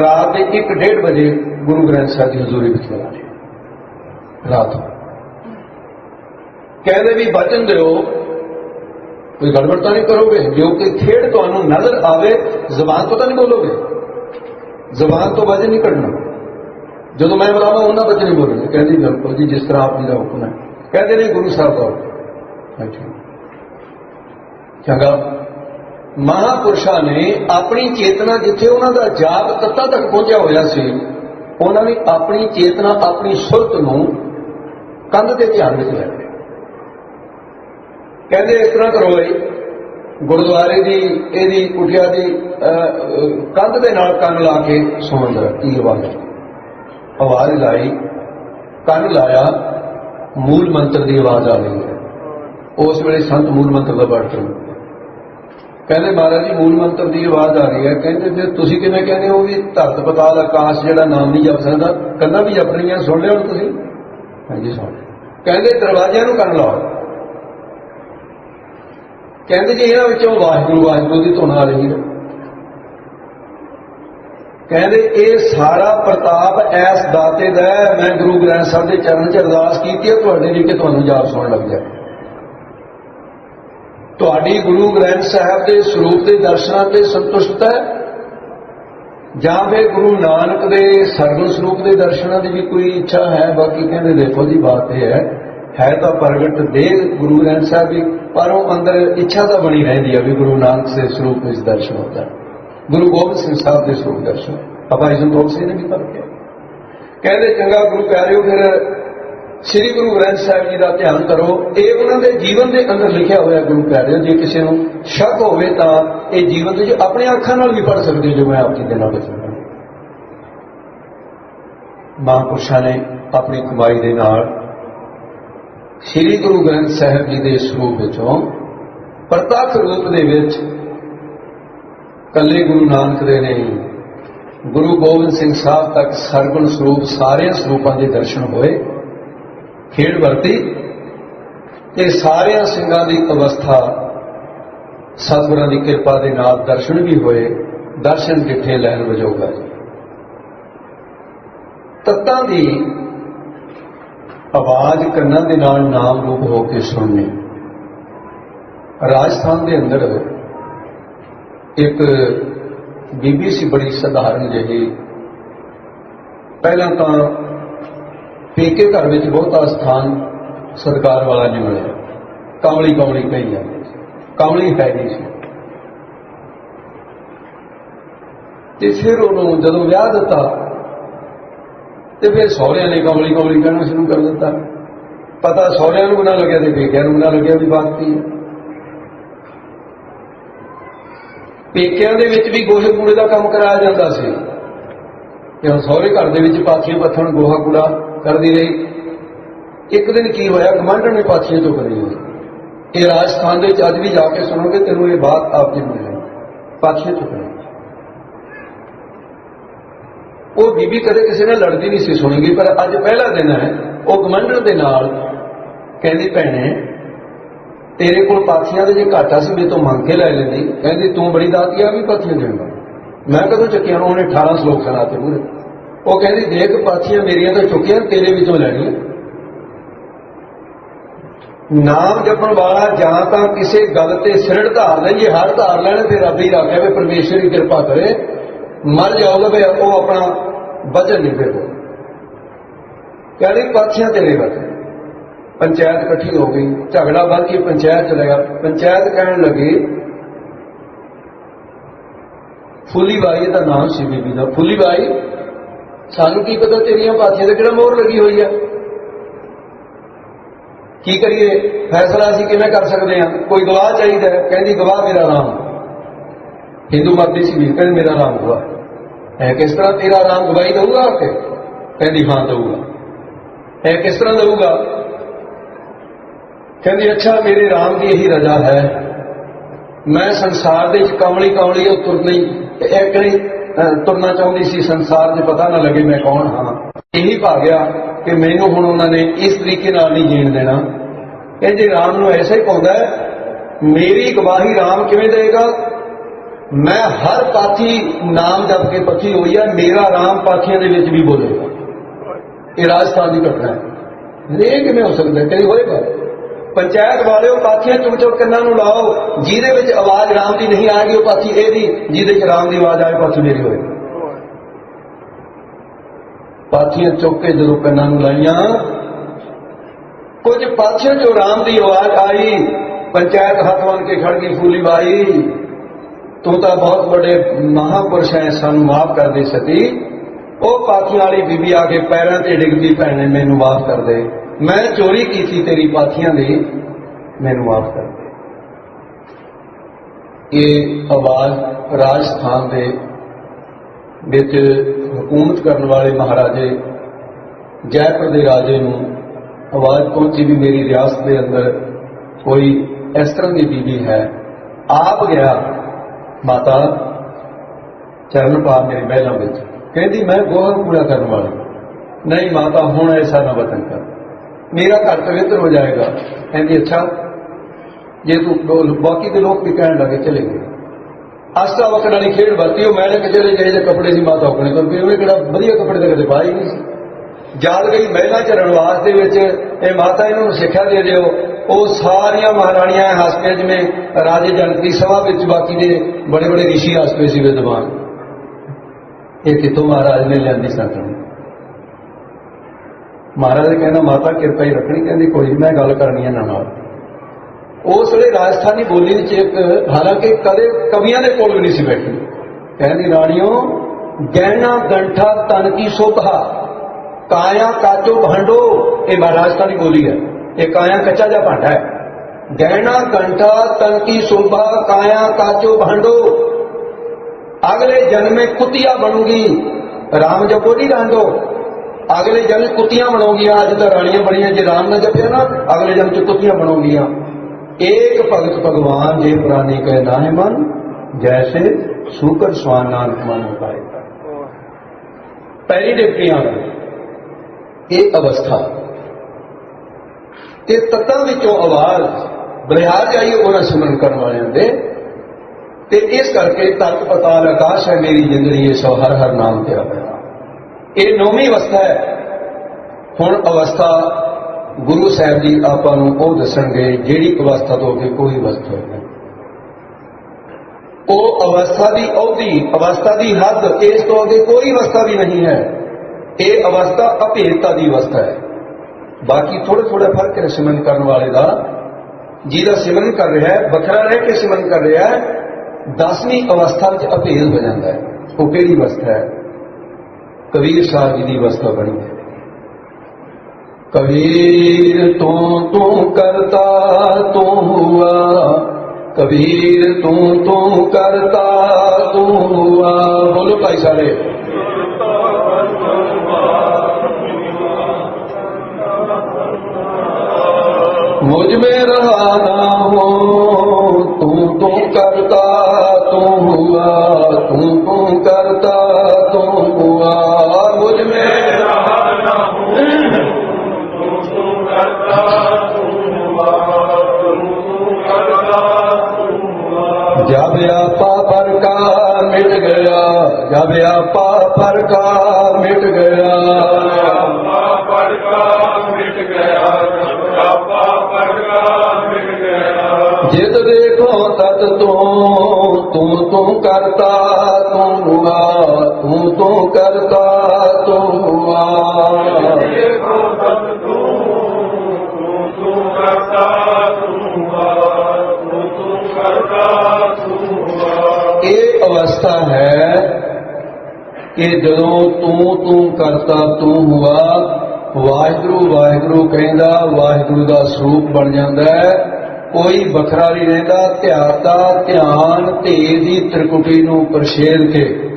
ਰਾਤ ਦੇ 1:30 ਵਜੇ ਗੁਰੂ ਗ੍ਰੰਥ ਸਾਹਿਬ ਦੀ ਹਜ਼ੂਰੀ ਵਿੱਚ ਬੁਲਾ ਲਿਆ। ਰਾਤ ਕਹਿੰਦੇ ਵੀ, ਬਚਨ ਦਿਓ। ਕੋਈ ਗੜਬੜ ਤਾਂ ਨਹੀਂ ਕਰੋਗੇ? ਜੋ ਕਿ ਖੇਡ ਤੁਹਾਨੂੰ ਨਜ਼ਰ ਆਵੇ, ਜ਼ਬਾਨ ਤੋਂ ਤਾਂ ਨਹੀਂ ਬੋਲੋਗੇ? ਜ਼ਬਾਨ ਤੋਂ ਵਜਨ ਨਹੀਂ ਕੱਢਣਾ। ਜਦੋਂ ਮੈਂ ਬੁਲਾਵਾਂ, ਉਹਨਾਂ ਬਚਨ ਨਹੀਂ ਬੋਲਣੇ ਕਹਿੰਦੀ, ਬਿਲਕੁਲ ਜੀ, ਜਿਸ ਤਰ੍ਹਾਂ ਆਪ ਜੀ ਦਾ ਹੁਕਮ ਹੈ। ਕਹਿੰਦੇ ਨੇ ਗੁਰੂ ਸਾਹਿਬ ਦਾ ਹੁਕਮ। ਅੱਛਾ ਚੰਗਾ। ਮਹਾਪੁਰਸ਼ਾਂ ਨੇ ਆਪਣੀ ਚੇਤਨਾ ਜਿੱਥੇ ਉਹਨਾਂ ਦਾ ਜਾਪ ਤੱਤਾ ਤੱਕ ਪਹੁੰਚਿਆ ਹੋਇਆ ਸੀ, ਉਹਨਾਂ ਨੇ ਆਪਣੀ ਚੇਤਨਾ, ਆਪਣੀ ਸੁਰਤ ਨੂੰ ਕੰਧ ਦੇ ਧਿਆਨ ਵਿੱਚ ਲੈ ਲਿਆ। ਕਹਿੰਦੇ ਇਸ ਤਰ੍ਹਾਂ ਕਰੋ ਬਈ, ਗੁਰਦੁਆਰੇ ਦੀ, ਇਹਦੀ ਕੁਟਿਆ ਦੀ ਕੰਧ ਦੇ ਨਾਲ ਕੰਨ ਲਾ ਕੇ ਸੁਣਨ ਦਾ ਕੀ ਆਵਾਜ਼ ਆਵਾਜ਼ ਲਾਈ, ਕੰਨ ਲਾਇਆ, ਮੂਲ ਮੰਤਰ ਦੀ ਆਵਾਜ਼ ਆ ਰਹੀ ਹੈ। ਉਸ ਵੇਲੇ ਸੰਤ ਮੂਲ ਮੰਤਰ ਦਾ ਪਾਠ ਕਰੋ ਕਹਿੰਦੇ ਮਹਾਰਾਜ ਜੀ, ਮੂਲ ਮੰਤਰ ਦੀ ਆਵਾਜ਼ ਆ ਰਹੀ ਹੈ। ਕਹਿੰਦੇ ਫਿਰ ਤੁਸੀਂ ਕਿਵੇਂ ਕਹਿੰਦੇ ਹੋ ਵੀ ਧਰਤ ਪਤਾਲ ਆਕਾਸ਼ ਜਿਹੜਾ ਨਾਮ ਨਹੀਂ ਜਪ ਸਕਦਾ? ਕੰਨਾਂ ਵੀ ਜਪ ਰਹੀਆਂ ਸੁਣ ਲਿਆ ਹੁਣ ਤੁਸੀਂ? ਹਾਂਜੀ ਸੁਣ ਲਿਆ। ਕਹਿੰਦੇ ਦਰਵਾਜ਼ਿਆਂ ਨੂੰ ਕੰਨ ਲਾਓ। ਕਹਿੰਦੇ ਜੀ, ਇਹਨਾਂ ਵਿੱਚੋਂ ਵਾਹਿਗੁਰੂ ਵਾਹਿਗੁਰੂ ਦੀ ਧੁਨ ਆ ਰਹੀ ਹੈ। ਕਹਿੰਦੇ, ਇਹ ਸਾਰਾ ਪ੍ਰਤਾਪ ਐਸ ਦਾਤੇ ਦਾ ਮੈਂ ਗੁਰੂ ਗ੍ਰੰਥ ਸਾਹਿਬ ਦੇ ਚਰਨ ਚ ਅਰਦਾਸ ਕੀਤੀ ਹੈ, ਤੁਹਾਡੇ ਲਈ ਕਿ ਤੁਹਾਨੂੰ ਜਾਪ ਸੁਣ ਲੱਗ ਜਾਏ। ਤੁਹਾਡੀ ਗੁਰੂ ਗ੍ਰੰਥ ਸਾਹਿਬ ਦੇ ਸਰੂਪ ਦੇ ਦਰਸ਼ਨਾਂ ਤੇ ਸੰਤੁਸ਼ਟ ਹੈ? ਜਾਂ ਫਿਰ ਗੁਰੂ ਨਾਨਕ ਦੇ ਸਰਗੁਣ ਸਰੂਪ ਦੇ ਦਰਸ਼ਨਾਂ ਦੀ ਵੀ ਕੋਈ ਇੱਛਾ ਹੈ? ਬਾਕੀ ਕਹਿੰਦੇ ਦੇਖੋ ਜੀ, ਬਾਤ ਇਹ ਹੈ ਹੈ ਤਾਂ ਪ੍ਰਗਟ ਦੇ ਗੁਰੂ ਗ੍ਰੰਥ ਸਾਹਿਬ ਵੀ ਪਰ ਉਹ ਅੰਦਰ ਇੱਛਾ ਤਾਂ ਬਣੀ ਰਹਿੰਦੀ ਹੈ ਵੀ ਗੁਰੂ ਨਾਨਕ ਦੇ ਸਰੂਪ ਵਿੱਚ ਦਰਸ਼ਨ ਹੁੰਦਾ ਗੁਰੂ ਗੋਬਿੰਦ ਸਿੰਘ ਸਾਹਿਬ ਦੇ ਸਰੂਪ ਦਰਸ਼ਨ। ਆਪਾਂ ਇਸ ਨੂੰ ਸਿੰਘ ਨੇ ਵੀ ਕਰ ਗਿਆ ਕਹਿੰਦੇ ਚੰਗਾ ਗੁਰੂ ਪਿਆਰਿਓ, ਫਿਰ ਸ੍ਰੀ ਗੁਰੂ ਗ੍ਰੰਥ ਸਾਹਿਬ ਜੀ ਦਾ ਧਿਆਨ ਕਰੋ, ਇਹ ਉਹਨਾਂ ਦੇ ਜੀਵਨ ਦੇ ਅੰਦਰ ਲਿਖਿਆ ਹੋਇਆ ਗੁਰੂ ਕਹਿ ਪਿਆਰਿਓ ਜੇ ਕਿਸੇ ਨੂੰ ਸ਼ੱਕ ਹੋਵੇ ਤਾਂ ਇਹ ਜੀਵਨ ਦੇ ਵਿੱਚ ਆਪਣੇ ਅੱਖਾਂ ਨਾਲ ਵੀ ਪੜ ਸਕਦੇ ਹੋ, ਜੋ ਮੈਂ ਆਪ ਜੀ ਦੇ ਨਾਲ ਦੱਸੂਗਾ ਮਹਾਂਪੁਰਸ਼ਾਂ ਨੇ ਆਪਣੀ ਕਮਾਈ ਦੇ ਨਾਲ ਸ੍ਰੀ ਗੁਰੂ ਗ੍ਰੰਥ ਸਾਹਿਬ ਜੀ ਦੇ ਸਰੂਪ ਵਿੱਚੋਂ ਪ੍ਰਤੱਖ ਰੂਪ ਦੇ ਵਿੱਚ ਕੱਲੇ ਗੁਰੂ ਨਾਨਕ ਦੇ ਨਹੀਂ ਗੁਰੂ ਗੋਬਿੰਦ ਸਿੰਘ ਸਾਹਿਬ ਤੱਕ ਸਰਗੁਣ ਸਰੂਪ ਸਾਰੇ ਸਰੂਪਾਂ ਦੇ ਦਰਸ਼ਨ ਹੋਏ। ਖੇਡ ਵਰਤੀ। ਇਹ ਸਾਰਿਆਂ ਸਿੰਘਾਂ ਦੀ ਅਵਸਥਾ, ਸਤਿਗੁਰਾਂ ਦੀ ਕਿਰਪਾ ਦੇ ਨਾਲ ਦਰਸ਼ਨ ਵੀ ਹੋਏ, ਦਰਸ਼ਨ ਕਿੱਥੇ ਲੈਣ ਵਜੋਗਾ ਜੀ ਤੱਤਾਂ ਦੀ ਆਵਾਜ਼ ਕੰਨਾਂ ਦੇ ਨਾਲ ਨਾਮ ਰੂਪ ਹੋ ਕੇ ਸੁਣਨੀ। ਰਾਜਸਥਾਨ ਦੇ ਅੰਦਰ ਇੱਕ ਬੀਬੀ ਸੀ, ਬੜੀ ਸਧਾਰਨ ਜਿਹੀ। ਪਹਿਲਾਂ ਤਾਂ ਪੇਕੇ ਘਰ ਵਿੱਚ ਬਹੁਤਾ ਸਥਾਨ ਸਰਕਾਰ ਵਾਲਾ ਨਹੀਂ ਮਿਲਿਆ ਕਮਲੀ ਕਮਲੀ ਕਹੀ ਜਾਂਦੇ ਕਮਲੀ ਹੈ ਨਹੀਂ ਸੀ। ਤੇ ਫਿਰ ਉਹਨੂੰ ਜਦੋਂ ਵਿਆਹ ਦਿੱਤਾ, ਤੇ ਫਿਰ ਸਹੁਰਿਆਂ ਨੇ ਕਮਲੀ ਕਮਲੀ ਕਹਿਣਾ ਸ਼ੁਰੂ ਕਰ ਦਿੱਤਾ। ਪਤਾ ਸਹੁਰਿਆਂ ਨੂੰ ਨਾ ਲੱਗਿਆ ਤੇ ਪੇਕਿਆਂ ਨੂੰ ਨਾ ਲੱਗਿਆ ਵੀ ਬਾਤ ਕੀ ਹੈ ਪੇਕਿਆਂ ਦੇ ਵਿੱਚ ਵੀ ਗੋਹੇ ਕੂੜੇ ਦਾ ਕੰਮ ਕਰਾਇਆ ਜਾਂਦਾ ਸੀ। ਤੇ ਹੁਣ ਸਹੁਰੇ ਘਰ ਦੇ ਵਿੱਚ ਪਾਥੀਆਂ ਪੱਥਣ ਗੋਹਾ ਕੂੜਾ ਕਰਦੀ ਰਹੀ। ਇੱਕ ਦਿਨ ਕੀ ਹੋਇਆ, ਕਮਾਂਡਰ ਨੇ ਪਾਥੀਆਂ ਚੁੱਕ ਲਈਆਂ। ਇਹ ਰਾਜਸਥਾਨ ਦੇ ਵਿੱਚ ਅੱਜ ਵੀ ਜਾ ਕੇ ਸੁਣੋਗੇ, ਤੈਨੂੰ ਇਹ ਬਾਤ ਆਪ ਜੀ ਨੂੰ ਮਿਲੇਗੀ। ਪਾਥੀਆਂ ਚੁੱਕ ਲਈਆਂ। ਉਹ ਬੀਬੀ ਕਦੇ ਕਿਸੇ ਨਾਲ ਲੜਦੀ ਨਹੀਂ ਸੀ ਸੁਣੀਗੀ ਪਰ ਅੱਜ ਪਹਿਲਾ ਦਿਨ ਹੈ, ਉਹ ਕਮਾਂਡਰ ਦੇ ਨਾਲ ਕਹਿੰਦੀ, ਭੈਣੇ, ਤੇਰੇ ਕੋਲ ਪਾਥੀਆਂ ਦੇ ਜੇ ਘਾਟਾ ਸੀ, ਮੇਰੇ ਤੋਂ ਮੰਗ ਕੇ ਲੈ ਲੈਂਦੀ। ਕਹਿੰਦੀ, ਤੂੰ ਬੜੀ ਦਾਤੀਆ ਵੀ ਪਾਥੀਆਂ ਦੇਂਗਾ ਮੈਂ ਕਦੋਂ ਚੱਕਿਆ ਉਹਨੇ 18 ਸ਼ਲੋਕ ਸੁਣਾਤੇ ਪੂਰੇ ਉਹ ਕਹਿੰਦੀ, ਦੇਖ ਪਾਥੀਆਂ ਮੇਰੀਆਂ ਤਾਂ ਚੁੱਕੀਆਂ, ਤੇਰੇ ਵਿੱਚੋਂ ਲੈਣੀਆਂ ਨਾਮ ਜਪਣ ਵਾਲਾ ਜਾਂ ਤਾਂ ਕਿਸੇ ਗੱਲ ਤੇ ਸਿਰੜ ਧਾਰ ਲੈ ਜੇ ਹਰ ਧਾਰ ਲੈਣ ਤੇ ਰੱਬ ਹੀ ਰੱਖਿਆ ਵੀ ਪਰਮੇਸ਼ਰ ਦੀ ਕਿਰਪਾ ਕਰੇ। ਮਰ ਜਾਓਗਾ ਵੀ ਉਹ ਆਪਣਾ ਵਚਨ ਨਹੀਂ ਫਿਰ ਕਹਿੰਦੀ ਪਾਥੀਆਂ ਤੇਰੇ ਵੱਲ। ਪੰਚਾਇਤ ਇਕੱਠੀ ਹੋ ਗਈ, ਝਗੜਾ ਵੱਧ ਕੇ ਪੰਚਾਇਤ ਚਲਾ ਗਿਆ। ਪੰਚਾਇਤ ਕਹਿਣ ਲੱਗੀ ਫੁੱਲੀ ਬਾਈ ਦਾ ਨਾਮ ਸੀ ਬੀਬੀ ਦਾ। ਫੁੱਲੀ ਬਾਈ ਸਾਨੂੰ ਕੀ ਪਤਾ ਤੇਰੀਆਂ ਪਾਥੀਆਂ ਤੇ ਕਿਹੜਾ ਮੋਹਰ ਲੱਗੀ ਹੋਈ ਆ? ਕੀ ਕਰੀਏ? ਫੈਸਲਾ ਅਸੀਂ ਕਿਵੇਂ ਕਰ ਸਕਦੇ ਹਾਂ? ਕੋਈ ਗਵਾਹ ਚਾਹੀਦਾ ਕਹਿੰਦੀ ਗਵਾਹ ਮੇਰਾ ਰਾਮ। ਹਿੰਦੂ ਮਰਦੀ ਦੀ ਸੀ ਵੀ ਕਹਿੰਦੇ ਮੇਰਾ ਰਾਮ ਗਵਾਹ। ਹੈ ਇਹ ਕਿਸ ਤਰ੍ਹਾਂ ਤੇਰਾ ਰਾਮ ਗਵਾਹੀ ਦਊਗਾ ਕਿ? ਕਹਿੰਦੀ ਹਾਂ ਦਊਗਾ। ਇਹ ਕਿਸ ਤਰ੍ਹਾਂ ਦਊਗਾ? ਕਹਿੰਦੀ, ਅੱਛਾ, ਮੇਰੇ ਰਾਮ ਦੀ ਇਹੀ ਰਜ਼ਾ ਹੈ। ਮੈਂ ਸੰਸਾਰ ਦੇ ਵਿੱਚ ਕਮਲੀ ਕਮਲੀ ਉਹ ਤੁਰਨੀ ਇੱਕ ਨਹੀਂ ਤੁਰਨਾ ਚਾਹੁੰਦੀ ਸੀ, ਸੰਸਾਰ 'ਚ ਪਤਾ ਨਾ ਲੱਗੇ ਮੈਂ ਕੌਣ ਹਾਂ। ਇਹੀ ਭਾਗਿਆ ਕਿ ਮੈਨੂੰ ਹੁਣ ਉਹਨਾਂ ਨੇ ਇਸ ਤਰੀਕੇ ਨਾਲ ਨਹੀਂ ਜੀਣ ਦੇਣਾ। ਇਹ ਜੇ ਰਾਮ ਨੂੰ ਐਸਾ ਹੀ ਪਾਉਂਦਾ ਮੇਰੀ ਗਵਾਹੀ ਰਾਮ ਕਿਵੇਂ ਦੇਗਾ ਮੈਂ ਹਰ ਪਾਥੀ ਨਾਮ ਜਪ ਕੇ ਪੱਥੀ ਹੋਈ ਆ, ਮੇਰਾ ਰਾਮ ਪਾਥੀਆਂ ਦੇ ਵਿੱਚ ਵੀ ਬੋਲੇਗਾ। ਇਹ ਰਾਜਸਥਾਨ ਦੀ ਘਟਨਾ ਹੈ। ਇਹ ਕਿਵੇਂ ਹੋ ਸਕਦਾ ਹੈ? ਹੋਏਗਾ? ਪੰਚਾਇਤ ਵਾਲਿਓ ਪਾਥੀਆਂ ਚੁੱਕ ਚੁੱਕ ਕੰਨਾਂ ਨੂੰ ਲਾਓ, ਜਿਹਦੇ ਵਿੱਚ ਆਵਾਜ਼ ਰਾਮ ਦੀ ਨਹੀਂ ਆਏਗੀ, ਉਹ ਪਾਥੀ ਇਹਦੀ, ਜਿਹਦੇ ਵਿੱਚ ਰਾਮ ਦੀ ਆਵਾਜ਼ ਆਏ, ਪਾਥੀ ਮੇਰੀ ਹੋਏ। ਪਾਥੀਆਂ ਚੁੱਕ ਕੇ ਜਦੋਂ ਕੰਨਾਂ ਨੂੰ ਲਾਈਆਂ, ਕੁਝ ਪਾਥੀਆਂ ਚੋਂ ਰਾਮ ਦੀ ਆਵਾਜ਼ ਆਈ, ਪੰਚਾਇਤ ਹੱਥ ਬੰਨ ਕੇ ਖੜ ਗਈ, ਫੂਲੀ ਬਾਈ, ਤੂੰ ਤਾਂ ਬਹੁਤ ਵੱਡੇ ਮਹਾਪੁਰਸ਼ ਹੈ ਸਾਨੂੰ ਮਾਫ ਕਰ ਦੇ ਸਤੀ। ਉਹ ਪਾਥੀਆਂ ਵਾਲੀ ਬੀਬੀ ਆ ਕੇ ਪੈਰਾਂ ਤੇ ਡਿੱਗਦੀ, ਭੈਣੇ, ਮੈਨੂੰ ਮਾਫ ਕਰ ਦੇ। ਮੈਂ ਚੋਰੀ ਕੀਤੀ ਤੇਰੀ ਪਾਥੀਆਂ ਦੀ ਮੈਨੂੰ ਮਾਫ ਕਰ ਦੇ। ਇਹ ਆਵਾਜ਼ ਰਾਜਸਥਾਨ ਦੇ ਵਿੱਚ ਹਕੂਮਤ ਕਰਨ ਵਾਲੇ ਮਹਾਰਾਜੇ ਜੈਪੁਰ ਦੇ ਰਾਜੇ ਨੂੰ ਆਵਾਜ਼ ਪਹੁੰਚੀ ਵੀ ਮੇਰੀ ਰਿਆਸਤ ਦੇ ਅੰਦਰ ਕੋਈ ਇਸ ਤਰ੍ਹਾਂ ਦੀ ਬੀਬੀ ਹੈ। ਆਪ ਗਿਆ, ਮਾਤਾ, ਚਰਨ ਪਾ ਮੇਰੀ ਮਹਿਲਾ ਵਿੱਚ। ਕਹਿੰਦੀ, ਮੈਂ ਗੋਹਰ ਪੂਰਾ ਕਰਨ ਵਾਲੀ। ਨਹੀਂ, ਮਾਤਾ, ਹੁਣ ਐਸਾ ਨਾ ਵਤਨ ਕਰ ਮੇਰਾ ਘਰ ਪਵਿੱਤਰ ਹੋ ਜਾਏਗਾ। ਕਹਿੰਦੀ, ਅੱਛਾ, ਜੇ ਤੂੰ ਬਾਕੀ ਦੇ ਲੋਕ ਵੀ ਕਹਿਣ ਲੱਗੇ, ਚਲੇ ਗਏ। ਆਸਾ ਵਕਣ ਵਾਲੀ ਖੇਡ ਵਰਤੀ, ਉਹ ਮੈਨੇ ਕਿਤੇ ਜਿਹੜੇ ਜਿਹੇ ਕੱਪੜੇ ਸੀ ਮਾਤਾ ਆਪਣੇ ਕੋਲ, ਵੀ ਉਹਨੇ ਕਿਹੜਾ ਵਧੀਆ ਕੱਪੜੇ ਤਾਂ ਕਦੇ ਪਾਏ ਹੀ ਨਹੀਂ ਸੀ। ਜਦ ਗਈ ਮਹਿਲਾ ਚ ਰਣਵਾਸ ਦੇ ਵਿੱਚ, ਇਹ ਮਾਤਾ ਇਹਨਾਂ ਨੂੰ ਸਿੱਖਿਆ ਦੇ ਦਿਓ। ਉਹ ਸਾਰੀਆਂ ਮਹਾਰਾਣੀਆਂ ਹੱਸ ਪਏ ਜਿਵੇਂ ਰਾਜੇ ਜਨਤੀ ਸਭਾ ਵਿੱਚ ਬਾਕੀ ਦੇ ਬੜੇ ਬੜੇ ਰਿਸ਼ੀ ਹੱਸ ਪਏ ਸੀ ਵਿਦਵਾਨ। ਇਹ ਕਿਤੋਂ ਮਹਾਰਾਜ ਨੇ ਲਿਆਂਦੀ ਸੰਤਨ ਮਹਾਰਾਜ ਨੇ ਕਹਿੰਦਾ ਮਾਤਾ, ਕਿਰਪਾ ਹੀ ਰੱਖਣੀ। ਕਹਿੰਦੀ, ਕੋਈ ਨਹੀਂ ਮੈਂ ਗੱਲ ਕਰਨੀ ਹੈ ਨਾਲ। ਉਸ ਵੇਲੇ ਰਾਜਸਥਾਨੀ ਬੋਲੀ ਵਿੱਚ ਇੱਕ, ਹਾਲਾਂਕਿ ਕਦੇ ਕਵੀਆਂ ਦੇ ਕੋਲ ਵੀ ਨਹੀਂ ਸੀ ਬੈਠੀ। ਕਹਿੰਦੀ, ਰਾਣੀਓ, ਗਹਿਣਾ ਗੰਠਾ ਤਨ ਕੀ ਸੋਭਾ ਕਾਇਆ ਕਾਚੋ ਭਾਂਡੋ। ਇਹ ਰਾਜਸਥਾਨੀ ਬੋਲੀ ਹੈ। ਇਹ ਕਾਇਆ ਕੱਚਾ ਜਿਹਾ ਭਾਂਡਾ ਹੈ। ਗਹਿਣਾ ਕੰਠਾ ਤਨ ਕੀ ਸੋਭਾ, ਕਾਇਆ ਕਾਚੋ ਭਾਂਡੋ। ਅਗਲੇ ਜਨਮੇ ਕੁਤਿਆ ਬਣੂਗੀ। ਰਾਮ ਜੋ ਬੋਲੀ ਰਾਂਡੋ ਅਗਲੇ ਜਨਮ ਕੁੱਤੀਆਂ ਬਣਾਉਂਗੀਆਂ ਅੱਜ ਤਾਂ ਰਾਣੀਆਂ ਬਣੀਆਂ, ਜੇ ਰਾਮ ਨਾ ਜਪਿਆ ਨਾ, ਅਗਲੇ ਜਨਮ ਚ ਕੁੱਤੀਆਂ ਬਣਾਉਂਗੀਆਂ ਏਕ ਭਗਤ ਭਗਵਾਨ, ਜੇ ਪ੍ਰਾਨੀ ਕੈ ਨਾਹਿ ਮਨ, ਜੈਸੇ ਸੂਕਰ ਸਵਾਨ ਨਾਨਕ ਮਨ ਉਪਾਏ ਪਹਿਲੀ ਡਿਪਟੀਆਂ ਇਹ ਅਵਸਥਾ। ਤੇ ਤਤਾਂ ਵਿੱਚੋਂ ਆਵਾਜ਼ ਬਲਿਹਾਰ ਜਾਈ ਉਹਨਾਂ ਸਿਮਰਨ ਕਰਨ ਵਾਲਿਆਂ ਦੇ। ਤੇ ਇਸ ਕਰਕੇ ਤਤ ਪਤਾਲ ਆਕਾਸ਼ ਹੈ, ਮੇਰੀ ਜ਼ਿੰਦਗੀ ਇਸ ਹਰ ਹਰ ਨਾਮ ਤੇ ਆਵੇ। ਇਹ ਨੌਵੀਂ ਅਵਸਥਾ ਹੈ। ਹੁਣ ਅਵਸਥਾ ਗੁਰੂ ਸਾਹਿਬ ਜੀ ਆਪਾਂ ਨੂੰ ਉਹ ਦੱਸਣਗੇ ਜਿਹੜੀ ਅਵਸਥਾ ਤੋਂ ਅੱਗੇ ਕੋਈ ਅਵਸਥਾ ਨਹੀਂ। ਉਹ ਅਵਸਥਾ ਦੀ ਅਵਧੀ, ਅਵਸਥਾ ਦੀ ਹੱਦ, ਇਸ ਤੋਂ ਅੱਗੇ ਕੋਈ ਅਵਸਥਾ ਵੀ ਨਹੀਂ ਹੈ। ਇਹ ਅਵਸਥਾ ਅਭੇਦਤਾ ਦੀ ਅਵਸਥਾ ਹੈ। ਬਾਕੀ ਥੋੜਾ ਥੋੜਾ ਫ਼ਰਕ ਹੈ ਸਿਮਰਨ ਕਰਨ ਵਾਲੇ ਦਾ। ਜਿਹਦਾ ਸਿਮਰਨ ਕਰ ਰਿਹਾ ਹੈ, ਵੱਖਰਾ ਰਹਿ ਕੇ ਸਿਮਰਨ ਕਰ ਰਿਹਾ ਹੈ, ਦਸਵੀਂ ਅਵਸਥਾ ਵਿੱਚ ਅਭੇਦ ਹੋ ਜਾਂਦਾ ਹੈ। ਉਹ ਕਿਹੜੀ ਅਵਸਥਾ ਹੈ? کبیر شاہ جی کی وسط بنی ہے۔ کبیر تو تم کرتا تو ہوا۔ کبیر تو تم کرتا تو ہوا۔ بولو بھائی سارے۔ مجھ میں رہا نہ ہو۔ تم کرتا تو کرتا مٹ گیا جب آپا پر کا مٹ گیا پر کا مٹ گیا جد دیکھو تت تو تم تو کرتا تم ہوا تم تو کرتا تم ہوا جد دیکھو تت ਹੈ ਕਿ ਜਦੋਂ ਤੂੰ ਤੂੰ ਕਰਤਾ, ਤੂੰ ਹੁਆ, ਵਾਹਿਗੁਰੂ ਵਾਹਿਗੁਰੂ ਕਹਿੰਦਾ, ਵਾਹਿਗੁਰੂ ਦਾ ਸਰੂਪ ਬਣ ਜਾਂਦਾ ਹੈ। ਕੋਈ ਵੱਖਰਾ ਨਹੀਂ ਰਹਿੰਦਾ। ਧਿਆਤਾ ਧਿਆਨ, ਧੇ ਦੀ ਤ੍ਰਿਕੁਟੀ ਨੂੰ ਪ੍ਰਸ਼ੇਦ ਕੇ।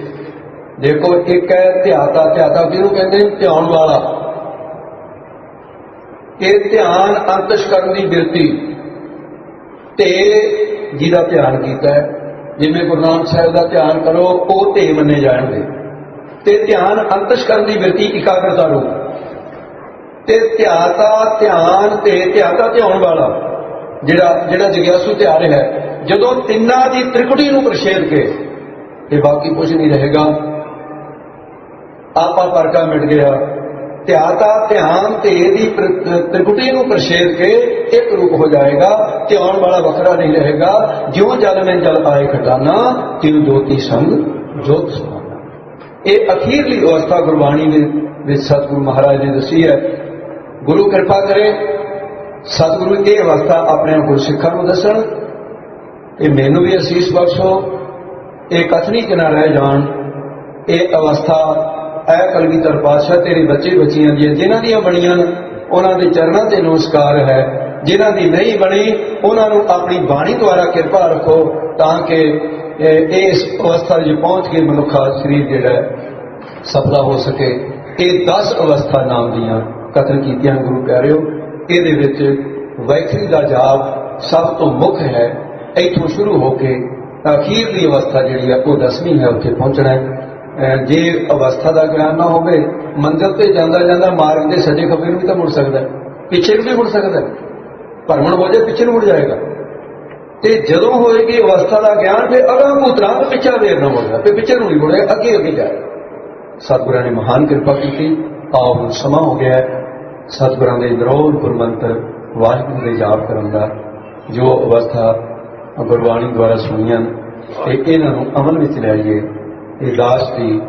ਦੇਖੋ, ਇੱਕ ਹੈ ਧਿਆਤਾ ਧਿਆਤਾ ਕਿਹਨੂੰ ਕਹਿੰਦੇ ਧਿਆਉਣ ਵਾਲਾ। ਇਹ ਧਿਆਨ ਅੰਤਸ਼ ਕਰਨ ਦੀ ਬਿਰਤੀ। ਤੇ ਜਿਹਦਾ ਧਿਆਨ ਕੀਤਾ ਹੈ। ਜਿਵੇਂ ਗੁਰੂ ਨਾਨਕ ਸਾਹਿਬ ਦਾ ਧਿਆਨ ਕਰੋ, ਉਹ ਧੇ ਮੰਨੇ ਜਾਣਗੇ। ਤੇ ਧਿਆਨ ਅੰਤਸ਼ ਕਰਨ ਦੀ ਬਿਰਤੀ ਇਕਾਗਰਤਾ ਨੂੰ ਤੇ ਧਿਆਤਾ ਧਿਆਨ ਤੇ ਧਿਆਤਾ ਧਿਆਉਣ ਵਾਲਾ, ਜਿਹੜਾ ਜਿਹੜਾ ਜਗਿਆਸੂ ਧਿਆ ਹੈ, ਜਦੋਂ ਤਿੰਨਾਂ ਦੀ ਤ੍ਰਿਕੁਟੀ ਨੂੰ ਪ੍ਰਸ਼ੇਦ ਕੇ, ਤੇ ਬਾਕੀ ਕੁਝ ਨਹੀਂ ਰਹੇਗਾ। ਆਪਾ ਪਰਕਾ ਮਿਟ ਗਿਆ। ਧਿਆਤਾ ਧਿਆਨ ਤੇ ਦੀ ਪ੍ਰ- ਤ੍ਰਿਕੁਟੀ ਨੂੰ ਪ੍ਰਸ਼ੇਦ ਕੇ ਇੱਕ ਰੂਪ ਹੋ ਜਾਏਗਾ ਧਿਆਉਣ ਵਾਲਾ ਵੱਖਰਾ ਨਹੀਂ ਰਹੇਗਾ। ਜਿਉਂ ਜਲ ਮੈਂ ਜਲ ਪਾਏ ਖਟਾਨਾ, ਤਿਉ ਜੋਤੀ ਸੰਗ ਜੋਤ ਸਮਾਨਾ। ਇਹ ਅਖੀਰਲੀ ਅਵਸਥਾ ਗੁਰਬਾਣੀ ਦੇ ਵਿੱਚ ਸਤਿਗੁਰੂ ਮਹਾਰਾਜ ਨੇ ਦੱਸੀ ਹੈ। ਗੁਰੂ ਕਿਰਪਾ ਕਰੇ, ਸਤਿਗੁਰੂ ਇਹ ਅਵਸਥਾ ਆਪਣੇ ਗੁਰਸਿੱਖਾਂ ਨੂੰ ਦੱਸਣ। ਇਹ ਮੈਨੂੰ ਵੀ ਅਸੀਸ ਬਖਸ਼ੋ, ਇਹ ਕਥਨੀ ਚ ਨਾ ਰਹਿ ਜਾਣ। ਇਹ ਅਵਸਥਾ ਐ ਕਲਗੀਧਰ ਪਾਤਸ਼ਾਹ, ਤੇਰੇ ਬੱਚੇ ਬੱਚੀਆਂ ਦੀਆਂ, ਜਿਨ੍ਹਾਂ ਦੀਆਂ ਬਣੀਆਂ ਉਹਨਾਂ ਦੇ ਚਰਨਾਂ ਤੇ ਨਮਸਕਾਰ ਹੈ। ਜਿਨ੍ਹਾਂ ਦੀ ਨਹੀਂ ਬਣੀ, ਉਹਨਾਂ ਨੂੰ ਆਪਣੀ ਬਾਣੀ ਦੁਆਰਾ ਕਿਰਪਾ ਰੱਖੋ ਤਾਂ ਕਿ ਇਹ, ਇਸ ਅਵਸਥਾ ਵਿੱਚ ਪਹੁੰਚ ਕੇ ਮਨੁੱਖਾ ਸਰੀਰ ਜਿਹੜਾ ਸਫਲਾ ਹੋ ਸਕੇ। ਇਹ 10 ਅਵਸਥਾ ਨਾਮ ਦੀਆਂ ਕਥਨ ਕੀਤੀਆਂ ਗੁਰੂ ਪਿਆਰਿਓ, ਇਹਦੇ ਵਿੱਚ ਵੈਖਰੀ ਦਾ ਜਾਪ ਸਭ ਤੋਂ ਮੁੱਖ ਹੈ। ਇੱਥੋਂ ਸ਼ੁਰੂ ਹੋ ਕੇ ਅਖੀਰ ਦੀ ਅਵਸਥਾ ਜਿਹੜੀ ਹੈ, ਉਹ ਦਸਵੀਂ ਹੈ, ਉੱਥੇ ਪਹੁੰਚਣਾ ਹੈ। ਜੇ ਅਵਸਥਾ ਦਾ ਗਿਆਨ ਨਾ ਹੋਵੇ, ਮੰਜ਼ਿਲ ਤੇ ਜਾਂਦਾ ਜਾਂਦਾ ਮਾਰਗ ਦੇ ਸੱਜੇ ਖੱਬੇ ਨੂੰ ਵੀ ਤਾਂ ਮੁੜ ਸਕਦਾ ਹੈ, ਪਿੱਛੇ ਨੂੰ ਵੀ ਮੁੜ ਸਕਦਾ ਹੈ। ਭਰਮਣ ਹੋ ਜਾਏ ਪਿੱਛੇ ਨੂੰ ਮੁੜ ਜਾਏਗਾ। ਤੇ ਜਦੋਂ ਹੋਏਗੀ ਅਵਸਥਾ ਦਾ ਗਿਆਨ, ਫਿਰ ਅਗਾਂ ਭੂਤਰਾ ਤੋਂ ਪਿੱਛਾ ਵੇਰ ਨਾ ਮੁੜਦਾ ਫਿਰ ਪਿੱਛੇ ਨੂੰ ਨਹੀਂ ਮੁੜੇਗਾ ਅੱਗੇ ਅੱਗੇ ਜਾਏ ਸਤਿਗੁਰਾਂ ਨੇ ਮਹਾਨ ਕਿਰਪਾ ਕੀਤੀ ਆਓ ਹੁਣ ਸਮਾਂ ਹੋ ਗਿਆ ਸਤਿਗੁਰਾਂ ਦੇ ਦਰੋਲ ਗੁਰਮੰਤਰ ਵਾਹਿਗੁਰੂ ਦੇ ਜਾਪ ਕਰਨ ਦਾ, ਜੋ ਅਵਸਥਾ ਗੁਰਬਾਣੀ ਦੁਆਰਾ ਸੁਣੀਆਂ ਤੇ ਇਹਨਾਂ ਨੂੰ ਅਮਲ ਵਿੱਚ ਲਿਆਈਏ ਇਹ ਦੀ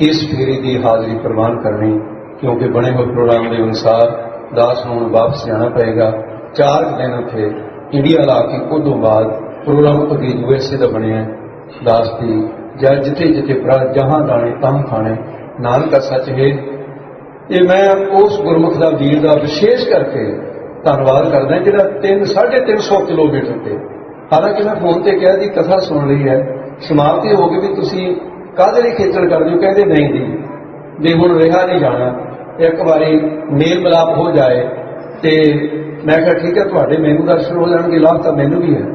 ਇਸ ਫੇਰੀ ਦੀ ਹਾਜ਼ਰੀ ਪ੍ਰਵਾਨ ਕਰਨੀ, ਕਿਉਂਕਿ ਬਣੇ ਹੋਏ ਪ੍ਰੋਗਰਾਮ ਦੇ ਅਨੁਸਾਰ ਦਾਸ ਨੂੰ ਹੁਣ ਵਾਪਸ ਜਾਣਾ ਪਏਗਾ। ਚਾਰ ਕੁ ਦਿਨ ਉੱਥੇ ਇੰਡੀਆ ਲਾ ਕੇ ਉਦੋਂ ਬਾਅਦ ਪ੍ਰੋਗਰਾਮ ਉਹਦੀ ਯੂਐਸਏ ਦਾ ਬਣਿਆ। ਦਾਸ ਦੀ ਜਾਂ ਜਿੱਥੇ ਜਿੱਥੇ ਪ੍ਰਾ ਜਹਾਂ ਦਾਣੇ ਤਾਂ ਖਾਣੇ, ਨਾਨਕ ਦਾ ਸੱਚ ਹੈ। ਇਹ ਮੈਂ ਉਸ ਗੁਰਮੁਖ ਦਾ, ਵੀਰ ਦਾ ਵਿਸ਼ੇਸ਼ ਕਰਕੇ ਧੰਨਵਾਦ ਕਰਦਾ ਜਿਹੜਾ 3 350 ਕਿਲੋਮੀਟਰ ਤੇ। ਹਾਲਾਂਕਿ ਮੈਂ ਫੋਨ ਤੇ ਕਿਹਾ ਜੀ ਕਥਾ ਸੁਣ ਲਈ ਹੈ। ਸਮਾਪਤੀ ਹੋ ਗਈ ਵੀ ਤੁਸੀਂ ਕਾਹਦੇ ਲਈ ਖੇਚਲ ਕਰਦੇ ਹੋ? ਕਹਿੰਦੇ ਨਹੀਂ ਜੀ। ਵੀ ਹੁਣ ਰਿਹਾ ਨਹੀਂ ਜਾਣਾ, ਇੱਕ ਵਾਰੀ ਮੇਲ ਮਿਲਾਪ ਹੋ ਜਾਏ ਤੇ ਮੈਂ ਕਿਹਾ ਠੀਕ ਹੈ, ਤੁਹਾਡੇ ਮੈਨੂੰ ਦਰਸ਼ਨ ਹੋ ਜਾਣਗੇ, ਲਾਭ ਤਾਂ ਮੈਨੂੰ ਵੀ ਹੈ।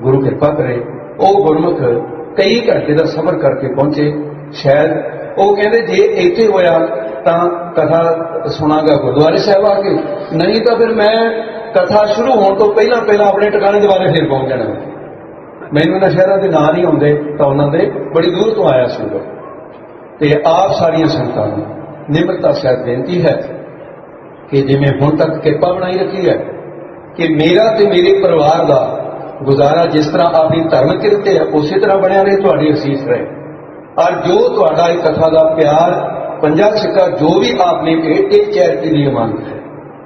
ਗੁਰੂ ਕਿਰਪਾ ਕਰੇ। ਉਹ ਗੁਰਮੁਖ ਕਈ ਘੰਟੇ ਦਾ ਸਫ਼ਰ ਕਰਕੇ ਪਹੁੰਚੇ। ਸ਼ਾਇਦ ਉਹ ਕਹਿੰਦੇ ਜੇ ਇੱਥੇ ਹੋਇਆ ਤਾਂ ਕਥਾ ਸੁਣਾਗਾ ਗੁਰਦੁਆਰੇ ਸਾਹਿਬ ਆ ਕੇ। ਨਹੀਂ ਤਾਂ ਫਿਰ ਮੈਂ ਕਥਾ ਸ਼ੁਰੂ ਹੋਣ ਤੋਂ ਪਹਿਲਾਂ ਪਹਿਲਾਂ ਆਪਣੇ ਟਿਕਾਣੇ ਦੁਆਰੇ ਫਿਰ ਪਹੁੰਚ ਜਾਣਾ। ਮੈਨੂੰ ਇਹਨਾਂ ਸ਼ਹਿਰਾਂ ਦੇ ਨਾਂ ਨਹੀਂ ਆਉਂਦੇ ਤਾਂ ਉਹਨਾਂ ਦੇ ਬੜੀ ਦੂਰ ਤੋਂ ਆਇਆ ਸੀਗਾ ਉਹ। ਤੇ ਆਪ ਸਾਰੀਆਂ ਸੰਗਤਾਂ ਨੂੰ ਨਿਮਰਤਾ ਸਹਿਤ ਬੇਨਤੀ ਹੈ ਕਿ ਜਿਵੇਂ ਹੁਣ ਤੱਕ ਕਿਰਪਾ ਬਣਾਈ ਰੱਖੀ ਹੈ ਕਿ ਮੇਰਾ ਤੇ ਮੇਰੇ ਪਰਿਵਾਰ ਦਾ ਗੁਜ਼ਾਰਾ ਜਿਸ ਤਰ੍ਹਾਂ ਆਪਣੀ ਧਰਮ ਕਿਰਤ ਹੈ, ਉਸੇ ਤਰ੍ਹਾਂ ਬਣਿਆ ਰਹੇ, ਤੁਹਾਡੀ ਅਸੀਸ ਰਹੇ। ਔਰ ਜੋ ਤੁਹਾਡਾ ਇਹ ਕਥਾ ਦਾ ਪਿਆਰ, ਪੰਜਾ ਸਿੱਕਾ ਜੋ ਵੀ ਆਪਨੇ ਭੇਟ ਇਹ ਚੈਰਿਟੀ ਦੀ ਮੰਗ ਹੈ,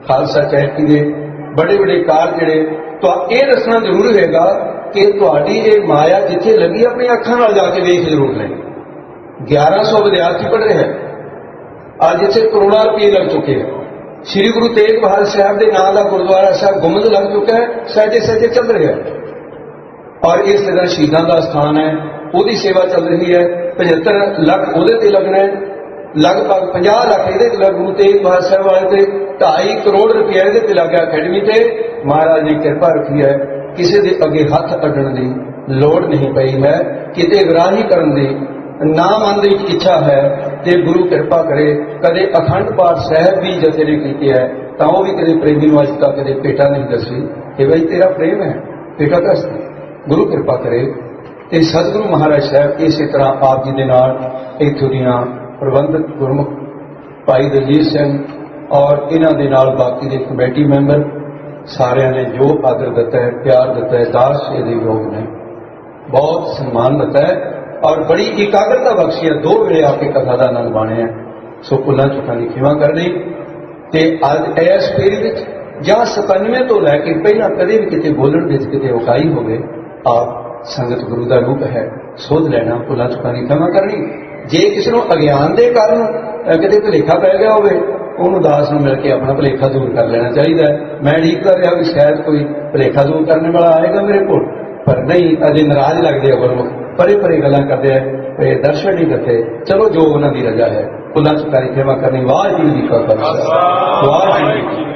ਖਾਲਸਾ ਚੈਰਿਟੀ ਦੇ ਬੜੇ ਬੜੇ ਕਾਰਜ ਜਿਹੜੇ, ਤਾਂ ਇਹ ਦੱਸਣਾ ਜ਼ਰੂਰ ਹੋਏਗਾ ਕਿ ਤੁਹਾਡੀ ਇਹ ਮਾਇਆ ਜਿੱਥੇ ਲੱਗੀ ਆਪਣੀ ਅੱਖਾਂ ਨਾਲ ਜਾ ਕੇ ਵੇਖ ਜ਼ਰੂਰ ਲੈ। 1100 ਵਿਦਿਆਰਥੀ ਪੜ੍ਹ ਰਹੇ ਹੈ ਅੱਜ ਇੱਥੇ ਕਰੋੜਾਂ ਰੁਪਏ ਲੱਗ ਚੁੱਕੇ ਹੈ ਸ੍ਰੀ ਗੁਰੂ ਤੇਗ ਬਹਾਦਰ ਸਾਹਿਬ ਦੇ ਨਾਂ ਦਾ ਗੁਰਦੁਆਰਾ ਸਾਹਿਬ ਗੁੰਮਦ ਲੱਗ ਚੁੱਕਾ ਹੈ, ਸਹਿਜੇ ਸਹਿਜੇ ਚੱਲ ਰਿਹਾ ਹੈ। ਔਰ ਇਸ ਤਰ੍ਹਾਂ ਸ਼ਹੀਦਾਂ ਦਾ ਸਥਾਨ ਹੈ, ਉਹਦੀ ਸੇਵਾ ਚੱਲ ਰਹੀ ਹੈ। 75 ਲੱਖ ਉਹਦੇ ਤੇ ਲੱਗਣਾ ਹੈ। ਲਗਭਗ 50 ਲੱਖ ਇਹਦੇ ਤੇ ਲੱਗ ਗੁਰੂ ਤੇਗ ਬਹਾਦਰ ਸਾਹਿਬ ਵਾਲੇ ਤੇ। 2.5 ਕਰੋੜ ਰੁਪਏ ਇਹਦੇ ਤੇ ਲੱਗਿਆ ਅਕੈਡਮੀ ਤੇ। ਮਹਾਰਾਜ ਨੇ ਕਿਰਪਾ ਰੱਖੀ ਹੈ। ਕਿਸੇ ਦੇ ਅੱਗੇ ਹੱਥ ਅੱਡਣ ਦੀ ਲੋੜ ਨਹੀਂ ਪਈ। ਹੈ ਕਿਤੇ ਵਿਰਾਹੀ ਕਰਨ ਦੀ। ਨਾ ਮਨ ਦੇ ਵਿੱਚ ਇੱਛਾ ਹੈ ਤੇ ਗੁਰੂ ਕਿਰਪਾ ਕਰੇ। ਕਦੇ ਅਖੰਡ ਪਾਠ ਸਾਹਿਬ ਵੀ ਜਥੇ ਨੇ ਕੀਤੇ ਹੈ, ਤਾਂ ਉਹ ਵੀ ਕਦੇ ਪ੍ਰੇਮੀ ਨੂੰ ਅੱਜ ਤੱਕ ਕਦੇ ਪੇਟਾ ਨਹੀਂ ਦੱਸੀ। ਕਿ ਬਈ ਤੇਰਾ ਪ੍ਰੇਮ ਹੈ, ਪੇਟਾ ਦੱਸ ਗੁਰੂ ਕਿਰਪਾ ਕਰੇ। ਤੇ ਸਤਿਗੁਰੂ ਮਹਾਰਾਜ ਸਾਹਿਬ ਇਸੇ ਤਰ੍ਹਾਂ ਆਪ ਜੀ ਦੇ ਨਾਲ ਇੱਥੋਂ ਦੀਆਂ ਪ੍ਰਬੰਧਕ ਗੁਰਮੁਖ ਭਾਈ ਦਲਜੀਤ ਸਿੰਘ ਔਰ ਇਹਨਾਂ ਦੇ ਨਾਲ ਬਾਕੀ ਦੇ ਕਮੇਟੀ ਮੈਂਬਰ ਸਾਰਿਆਂ ਨੇ ਜੋ ਆਦਰ ਦਿੱਤਾ ਹੈ, ਪਿਆਰ ਦਿੱਤਾ ਹੈ, ਦਾਸ ਇਹਦੇ ਯੋਗ ਨੇ। ਬਹੁਤ ਸਨਮਾਨ ਦਿੱਤਾ ਹੈ ਔਰ ਬੜੀ ਇਕਾਗਰਤਾ ਬਖਸ਼ੀ ਹੈ। ਦੋ ਵੇਲੇ ਆ ਕੇ ਕਥਾ ਦਾ ਆਨੰਦ ਮਾਣਿਆ ਸੋ ਭੁੱਲਾਂ ਚੁੱਕਾਂ ਦੀ ਖਿਮਾ ਕਰਨੀ ਤੇ ਅੱਜ ਇਸ ਫੇਰੀ ਵਿੱਚ ਜਾਂ 97 ਤੋਂ ਲੈ ਕੇ ਪਹਿਲਾਂ ਕਦੇ ਵੀ ਕਿਤੇ ਬੋਲਣ ਵਿੱਚ ਕਿਤੇ ਔਕਾਈ ਹੋਵੇ, ਆਪ ਸੰਗਤ ਗੁਰੂ ਦਾ ਰੂਪ ਹੈ। ਸੋਧ ਲੈਣਾ, ਭੁੱਲਾਂ ਚੁੱਕਾਂ ਦੀ ਖਿਮਾ ਕਰਨੀ। ਜੇ ਕਿਸੇ ਨੂੰ ਅਗਿਆਨ ਦੇ ਕਾਰਨ ਅਹ, ਕਿਤੇ ਭੁਲੇਖਾ ਪੈ ਗਿਆ ਹੋਵੇ ਉਹਨੂੰ ਦਾਸ ਨੂੰ ਮਿਲ ਕੇ ਆਪਣਾ ਭੁਲੇਖਾ ਦੂਰ ਕਰ ਲੈਣਾ ਚਾਹੀਦਾ ਹੈ। ਮੈਂ ਉਡੀਕ ਕਰ ਰਿਹਾ ਵੀ ਸ਼ਾਇਦ ਕੋਈ ਭੁਲੇਖਾ ਦੂਰ ਕਰਨ ਵਾਲਾ ਆਏਗਾ ਮੇਰੇ ਕੋਲ। ਪਰ ਨਹੀਂ ਅਜੇ ਨਾਰਾਜ਼ ਲੱਗਦੇ ਆ ਗੁਰਮੁਖ। ਪਰੇ ਪਰੇ ਗੱਲਾਂ ਕਰਦੇ ਆ ਇਹ ਦਰਸ਼ਨ ਨਹੀਂ ਕਰਦੇ ਚਲੋ ਜੋ ਉਹਨਾਂ ਦੀ ਰਜ਼ਾ ਹੈ ਭੁੱਲਾਂ ਚੁੱਕਾਂ ਦੀ ਖਿਮਾ ਕਰਨੀ। ਵਾਹਿਗੁਰੂ ਜੀ ਕਾ ਖਾਲਸਾ। ਵਾਹਿਗੁਰੂ ਜੀ ਕੀ ਫਤਿਹ।